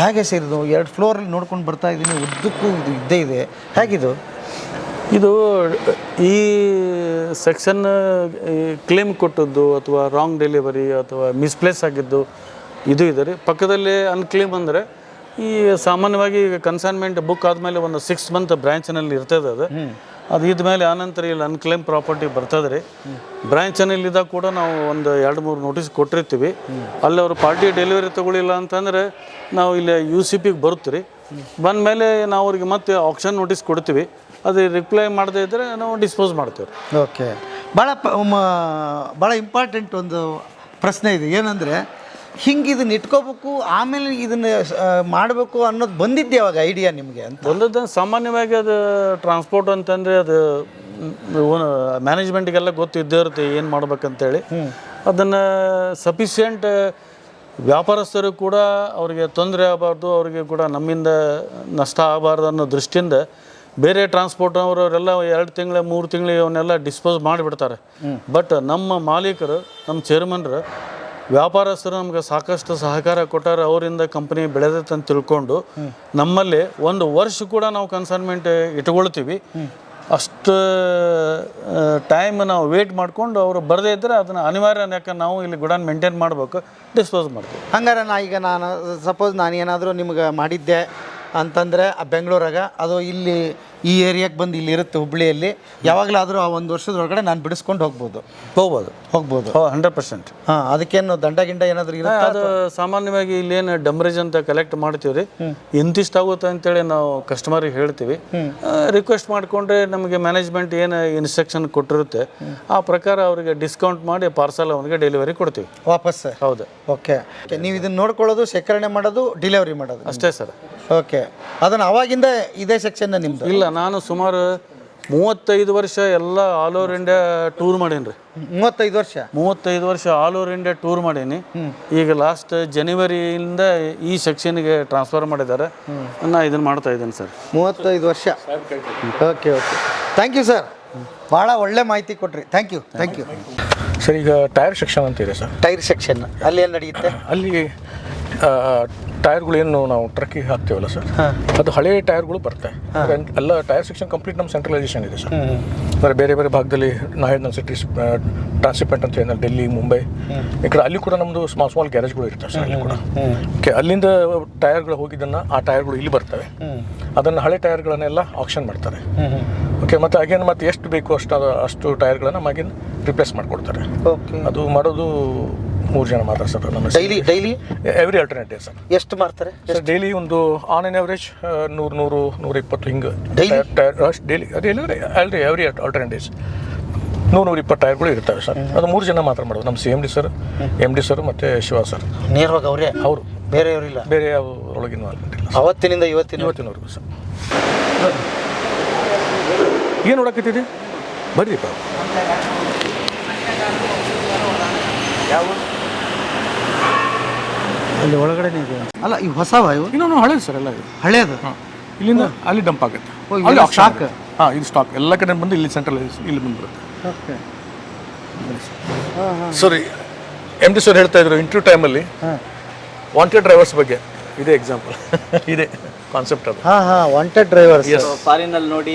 ಹೇಗೆ ಸೇರಿದು ಎರಡು ಫ್ಲೋರಲ್ಲಿ ನೋಡ್ಕೊಂಡು ಬರ್ತಾ ಇದ್ದೀನಿ ಉದ್ದಕ್ಕೂ ಇದು ಇದ್ದೇ ಇದೆ. ಹೇಗಿದು? ಇದು ಈ ಸೆಕ್ಷನ್ ಕ್ಲೇಮ್ ಕೊಟ್ಟದ್ದು ಅಥವಾ ರಾಂಗ್ ಡೆಲಿವರಿ ಅಥವಾ ಮಿಸ್ಪ್ಲೇಸ್ ಆಗಿದ್ದು ಇದು ಇದೆ ರೀ. ಪಕ್ಕದಲ್ಲಿ ಅನ್ಕ್ಲೇಮ್ ಅಂದರೆ ಈ ಸಾಮಾನ್ಯವಾಗಿ ಈಗ ಕನ್ಸೈನ್ಮೆಂಟ್ ಬುಕ್ ಆದಮೇಲೆ ಒಂದು ಸಿಕ್ಸ್ ಮಂತ್ ಬ್ರ್ಯಾಂಚ್ನಲ್ಲಿ ಇರ್ತದೆ ಅದು. ಅದು ಇದ್ಮೇಲೆ ಆನಂತರ ಇಲ್ಲಿ ಅನ್ಕ್ಲೇಮ್ ಪ್ರಾಪರ್ಟಿ ಬರ್ತದೆ ರೀ. ಬ್ರ್ಯಾಂಚ್ನಲ್ಲಿ ಇದ್ದಾಗ ಕೂಡ ನಾವು ಒಂದು ಎರಡು ಮೂರು ನೋಟಿಸ್ ಕೊಟ್ಟಿರ್ತೀವಿ. ಅಲ್ಲಿ ಅವರು ಪಾರ್ಟಿ ಡೆಲಿವರಿ ತೊಗೊಳಿಲ್ಲ ಅಂತಂದರೆ ನಾವು ಇಲ್ಲಿ ಯು ಸಿ ಪಿಗೆ ಬರುತ್ತೆ ರೀ ಬಂದಮೇಲೆ ನಾವು ಅವ್ರಿಗೆ ಮತ್ತೆ ಆಪ್ಷನ್ ನೋಟಿಸ್ ಕೊಡ್ತೀವಿ. ಅದು ರಿಪ್ಲೈ ಮಾಡದೇ ಇದ್ದರೆ ನಾವು ಡಿಸ್ಪೋಸ್ ಮಾಡ್ತೇವೆ. ಓಕೆ ಭಾಳ ಪ ಮ- ಭಾಳ ಇಂಪಾರ್ಟೆಂಟ್ ಒಂದು ಪ್ರಶ್ನೆ ಇದೆ. ಏನಂದರೆ ಹಿಂಗೆ ಇದನ್ನ ಇಟ್ಕೋಬೇಕು ಆಮೇಲೆ ಇದನ್ನು ಮಾಡಬೇಕು ಅನ್ನೋದು ಬಂದಿದ್ದೆ ಅವಾಗ ಐಡಿಯಾ ನಿಮಗೆ ಅಂತ? ಒಂದದ್ದು ಸಾಮಾನ್ಯವಾಗಿ ಅದು ಟ್ರಾನ್ಸ್ಪೋರ್ಟ್ ಅಂತಂದರೆ ಅದು ಮ್ಯಾನೇಜ್ಮೆಂಟ್ಗೆಲ್ಲ ಗೊತ್ತಿದ್ದೇ ಇರುತ್ತೆ ಏನು ಮಾಡ್ಬೇಕಂತೇಳಿ. ಅದನ್ನು ಸಫಿಷಿಯೆಂಟ್ ವ್ಯಾಪಾರಸ್ಥರು ಕೂಡ ಅವರಿಗೆ ತೊಂದರೆ ಆಗಬಾರ್ದು ಅವರಿಗೆ ಕೂಡ ನಮ್ಮಿಂದ ನಷ್ಟ ಆಗಬಾರ್ದು ಅನ್ನೋ ದೃಷ್ಟಿಯಿಂದ ಬೇರೆ ಟ್ರಾನ್ಸ್ಪೋರ್ಟ್ ಅವರವರೆಲ್ಲ ಎರಡು ತಿಂಗಳು, ಮೂರು ತಿಂಗಳು ಇವನ್ನೆಲ್ಲ ಡಿಸ್ಪೋಸ್ ಮಾಡಿಬಿಡ್ತಾರೆ. ಬಟ್ ನಮ್ಮ ಮಾಲೀಕರು, ನಮ್ಮ ಚೇರ್ಮನ್ರು ವ್ಯಾಪಾರಸ್ಥರು ನಮ್ಗೆ ಸಾಕಷ್ಟು ಸಹಕಾರ ಕೊಟ್ಟಾರೆ, ಅವರಿಂದ ಕಂಪ್ನಿ ಬೆಳೆದೈತೆ ಅಂತ ತಿಳ್ಕೊಂಡು ನಮ್ಮಲ್ಲಿ ಒಂದು ವರ್ಷ ಕೂಡ ನಾವು ಕನ್ಸೈನ್ಮೆಂಟ್ ಇಟ್ಕೊಳ್ತೀವಿ. ಅಷ್ಟು ಟೈಮ್ ನಾವು ವೇಟ್ ಮಾಡ್ಕೊಂಡು ಅವರು ಬರದೇ ಇದ್ದರೆ ಅದನ್ನು ಅನಿವಾರ್ಯ ಯಾಕಂದ್ರೆ ನಾವು ಇಲ್ಲಿ ಗುಡನ್ ಮೇಂಟೈನ್ ಮಾಡಬೇಕು ಡಿಸ್ಪೋಸ್ ಮಾಡ್ತೀವಿ. ಹಂಗಾರೆ ನಾ ಈಗ ನಾನು ಸಪೋಸ್ ನಾನು ಏನಾದರೂ ನಿಮ್ಗೆ ಮಾಡಿದ್ದೆ ಅಂತಂದರೆ ಆ ಬೆಂಗಳೂರಾಗ ಅದು ಇಲ್ಲಿ ಈ ಏರಿಯಾಗೆ ಬಂದು ಇಲ್ಲಿ ಇರುತ್ತೆ ಹುಬ್ಳಿಯಲ್ಲಿ. ಯಾವಾಗಲಾದರೂ ಆ ಒಂದು ವರ್ಷದೊಳಗಡೆ ನಾನು ಬಿಡಿಸ್ಕೊಂಡು ಹೋಗ್ಬೋದು. ಹೋಗ್ಬೋದು. ಹೋಗ್ಬೋದು. ಹಂಡ್ರೆಡ್ ಪರ್ಸೆಂಟ್ ಹಾಂ ಅದಕ್ಕೇನು ದಂಡ ಗಿಂಡ ಏನಾದರೂ ಇರುತ್ತೆ ಅದು ಸಾಮಾನ್ಯವಾಗಿ ಇಲ್ಲೇನು ಡಮ್ರೇಜ್ ಅಂತ ಕಲೆಕ್ಟ್ ಮಾಡ್ತೀವಿ ರೀ. ಇಂತಿಷ್ಟಾಗುತ್ತೆ ಅಂತೇಳಿ ನಾವು ಕಸ್ಟಮರಿಗೆ ಹೇಳ್ತೀವಿ. ರಿಕ್ವೆಸ್ಟ್ ಮಾಡಿಕೊಂಡ್ರೆ ನಮಗೆ ಮ್ಯಾನೇಜ್ಮೆಂಟ್ ಏನು ಇನ್ಸ್ಟ್ರಕ್ಷನ್ ಕೊಟ್ಟಿರುತ್ತೆ ಆ ಪ್ರಕಾರ ಅವರಿಗೆ ಡಿಸ್ಕೌಂಟ್ ಮಾಡಿ ಪಾರ್ಸಲ್ ಅವನಿಗೆ ಡೆಲಿವರಿ ಕೊಡ್ತೀವಿ. ವಾಪಸ್? ಹೌದು. ಓಕೆ ನೀವು ಇದನ್ನ ನೋಡ್ಕೊಳ್ಳೋದು ಶೇಖರಣೆ ಮಾಡೋದು ಡಿಲಿವರಿ ಮಾಡೋದು ಅಷ್ಟೇ ಸರ್. ಓಕೆ. ಅದನ್ನು ಅವಾಗಿಂದ ಇದೇ ಸೆಕ್ಷನ್ ನಿಮ್ದು? ಇಲ್ಲ ನಾನು ಸುಮಾರು ಮೂವತ್ತೈದು ವರ್ಷ ಎಲ್ಲ ಆಲ್ ಓವರ್ ಇಂಡಿಯಾ ಟೂರ್ ಮಾಡೀನಿ ರೀ. ಮೂವತ್ತೈದು ವರ್ಷ? ಮೂವತ್ತೈದು ವರ್ಷ ಆಲ್ ಓವರ್ ಇಂಡಿಯಾ ಟೂರ್ ಮಾಡೀನಿ. ಈಗ ಲಾಸ್ಟ್ ಜನವರಿಯಿಂದ ಈ ಸೆಕ್ಷನ್ಗೆ ಟ್ರಾನ್ಸ್ಫರ್ ಮಾಡಿದ್ದಾರೆ ನಾನು ಇದನ್ನು ಮಾಡ್ತಾ ಇದ್ದೀನಿ ಸರ್. ಮೂವತ್ತೈದು ವರ್ಷ? Okay okay. Thank you sir ಭಾಳ ಒಳ್ಳೆ ಮಾಹಿತಿ ಕೊಟ್ರಿ. Thank you thank you sir ಈಗ ಟೈರ್ ಸೆಕ್ಷನ್ ಅಂತ ಇದೆ ಸರ್? ಟೈರ್ ಸೆಕ್ಷನ್ ಅಲ್ಲಿ ಏನು ನಡೆಯುತ್ತೆ? ಅಲ್ಲಿ ಟೈರ್ಗಳು ಏನು ನಾವು ಟ್ರಕ್ಕಿಗೆ ಹಾಕ್ತೇವಲ್ಲ ಸರ್? ಅದು ಹಳೆ ಟೈರ್ಗಳು ಬರ್ತವೆ ಎಲ್ಲ ಟೈರ್ ಸೆಕ್ಷನ್ ಕಂಪ್ಲೀಟ್ ನಮ್ಮ ಸೆಂಟ್ರಲೈಸೇಷನ್ ಇದೆ ಸರ್. ಅಂದರೆ ಬೇರೆ ಬೇರೆ ಭಾಗದಲ್ಲಿ ನಾ ಹೇಳಿದ ಸಿಟಿ ಟ್ರಾನ್ಸಿಪೆಂಟ್ ಅಂತ ಹೇಳಿದ್ರೆ ಡೆಲ್ಲಿ ಮುಂಬೈ. ಈ ಕಡೆ ಅಲ್ಲಿ ಕೂಡ ನಮ್ಮದು ಸ್ಮಾಲ್ ಸ್ಮಾಲ್ ಗ್ಯಾರೇಜ್ಗಳು ಇರ್ತವೆ ಸರ್ ಅಲ್ಲಿ ಕೂಡ. ಓಕೆ ಅಲ್ಲಿಂದ ಟೈರ್ಗಳು ಹೋಗಿದ್ದನ್ನು ಆ ಟೈರ್ಗಳು ಇಲ್ಲಿ ಬರ್ತವೆ. ಅದನ್ನು ಹಳೆ ಟೈರ್ಗಳನ್ನೆಲ್ಲ ಆಕ್ಷನ್ ಮಾಡ್ತಾರೆ. ಓಕೆ ಮತ್ತು ಅಗೇನ್ ಮತ್ತೆ ಎಷ್ಟು ಬೇಕು ಅಷ್ಟು ಅಷ್ಟು ಟೈರ್ಗಳನ್ನು ಮಗಿನ ರಿಪ್ಲೇಸ್ ಮಾಡಿಕೊಡ್ತಾರೆ. ಓಕೆ. ಅದು ಮಾಡೋದು ಮೂರು ಜನ ಮಾತ್ರ ಸರ್ ನಮ್ಮ daily daily every day sir ಎಷ್ಟು ಮಾಡ್ತಾರೆ? ಸರ್ ಡೈಲಿ ಒಂದು ಆನ್ ಆನ್ ಎವರೇಜ್ ನೂರು ನೂರು ನೂರ ಇಪ್ಪತ್ತು ಹಿಂಗೆ. ಡೈಲಿ ಟೈರ್ ಅಷ್ಟು ಡೈಲಿ ಅದು ಏನಂದರೆ ಅಲ್ರಿ ಎವ್ರಿ ಆಲ್ಟರ್ನೇಟಿವ್ಸ್ ನೂರು ನೂರ ಇಪ್ಪತ್ತು ಟೈರ್ಗಳು ಇರ್ತವೆ ಸರ್ ಅದು ಮೂರು ಜನ ಮಾತ್ರ ಮಾಡೋದು. ನಮ್ಮ C M D sir M D sir ಮತ್ತು ಶಿವ ಸರ್ ನೇರವಾಗಿ ಅವರೇ? ಅವರು. ಬೇರೆಯವರಿಲ್ಲ ಬೇರೆ ಯಾವ ಒಳಗಿನ ಇಲ್ಲ ಅವತ್ತಿನಿಂದ ಇವತ್ತಿನ ಇವತ್ತಿನವರೆಗೂ ಸರ್ ಏನು ನೋಡಕತ್ತಿದೆ ಬರ್ರಿ ಪಾಪ. ಅಲ್ಲಿ ಇದೆ ಅಲ್ಲ ಈ ಹೊಸ ಇವು? ಇನ್ನೊಂದು ಹಳೇದು ಸರ್ ಎಲ್ಲ ಇದು. ಹಳೇದು? ಇಲ್ಲಿಂದ ಅಲ್ಲಿ ಡಂಪ್ ಆಗುತ್ತೆ. ಓ, ಇವೆಲ್ಲ stock? ಹಾಂ ಇದು ಸ್ಟಾಕ್ ಎಲ್ಲ ಕಡೆ ಬಂದು ಇಲ್ಲಿ ಸೆಂಟ್ರಲ್ ಇಲ್ಲಿ ಬಂದ್ಬಿಡುತ್ತೆ. ಓಕೆ. ಸರಿ ಎಂ ಡಿ ಸರ್ ಹೇಳ್ತಾ ಇದ್ರು ಇಂಟರ್ವ್ಯೂ ಟೈಮಲ್ಲಿ ವಾಂಟೆಡ್ ಡ್ರೈವರ್ಸ್ ಬಗ್ಗೆ. ಇದೇ ಎಕ್ಸಾಂಪಲ್ ಇದೆ ಕಾನ್ಸೆಪ್ಟ್ ಅದು. ಹಾಂ ಹಾಂ ವಾಂಟೆಡ್ ಡ್ರೈವರ್ಸ್ ಫಾರಿನಲ್ ನೋಡಿ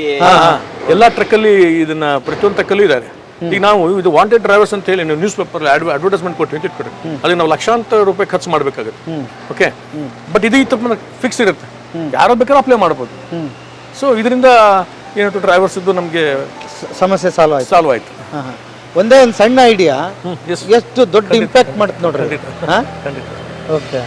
ಎಲ್ಲ ಟ್ರಕ್ಕಲ್ಲಿ ಇದನ್ನ ಪ್ರತಿಯೊಂದು ಟ್ರಕ್ಕಲ್ಲೂ ಇದ್ದಾರೆ ಈಗ ನಾವು ಇದು ವಾಂಟೆಡ್ ಡ್ರೈವರ್ಸ್ ಅಂತ ಹೇಳಿ ನೀವು ನ್ಯೂಸ್ ಪೇಪರ್ ಅಡ್ವರ್ಟೈಸ್ಮೆಂಟ್ ಕೊಟ್ಟು ಟಿಕೆಟ್ ಕೊಡಿ ಅದಕ್ಕೆ ನಾವು ಲಕ್ಷಾಂತರ ರೂಪಾಯಿ ಖರ್ಚು ಮಾಡಬೇಕಾಗುತ್ತೆ. ಓಕೆ ಬಟ್ ಇದು ಇತ್ತು ಫಿಕ್ಸ್ ಇರುತ್ತೆ. ಯಾರು ಬೇಕಾದ್ರೂ ಅಪ್ಲೈ ಮಾಡ್ಬೋದು. ಸೊ ಇದರಿಂದ ಏನಾಯ್ತು ಡ್ರೈವರ್ಸ್ ಇದ್ದು ನಮಗೆ ಸಮಸ್ಯೆ ಸಾಲ್ವ್ ಆಯ್ತು. ಸಾಲ್ವ್ ಆಯ್ತು. ಒಂದೇ ಒಂದು ಸಣ್ಣ ಐಡಿಯಾ. ಎಷ್ಟು ದೊಡ್ಡ ಇಂಪ್ಯಾಕ್ಟ್ ಮಾಡುತ್ತೆ ನೋಡ್ರಿ. ಓಕೆ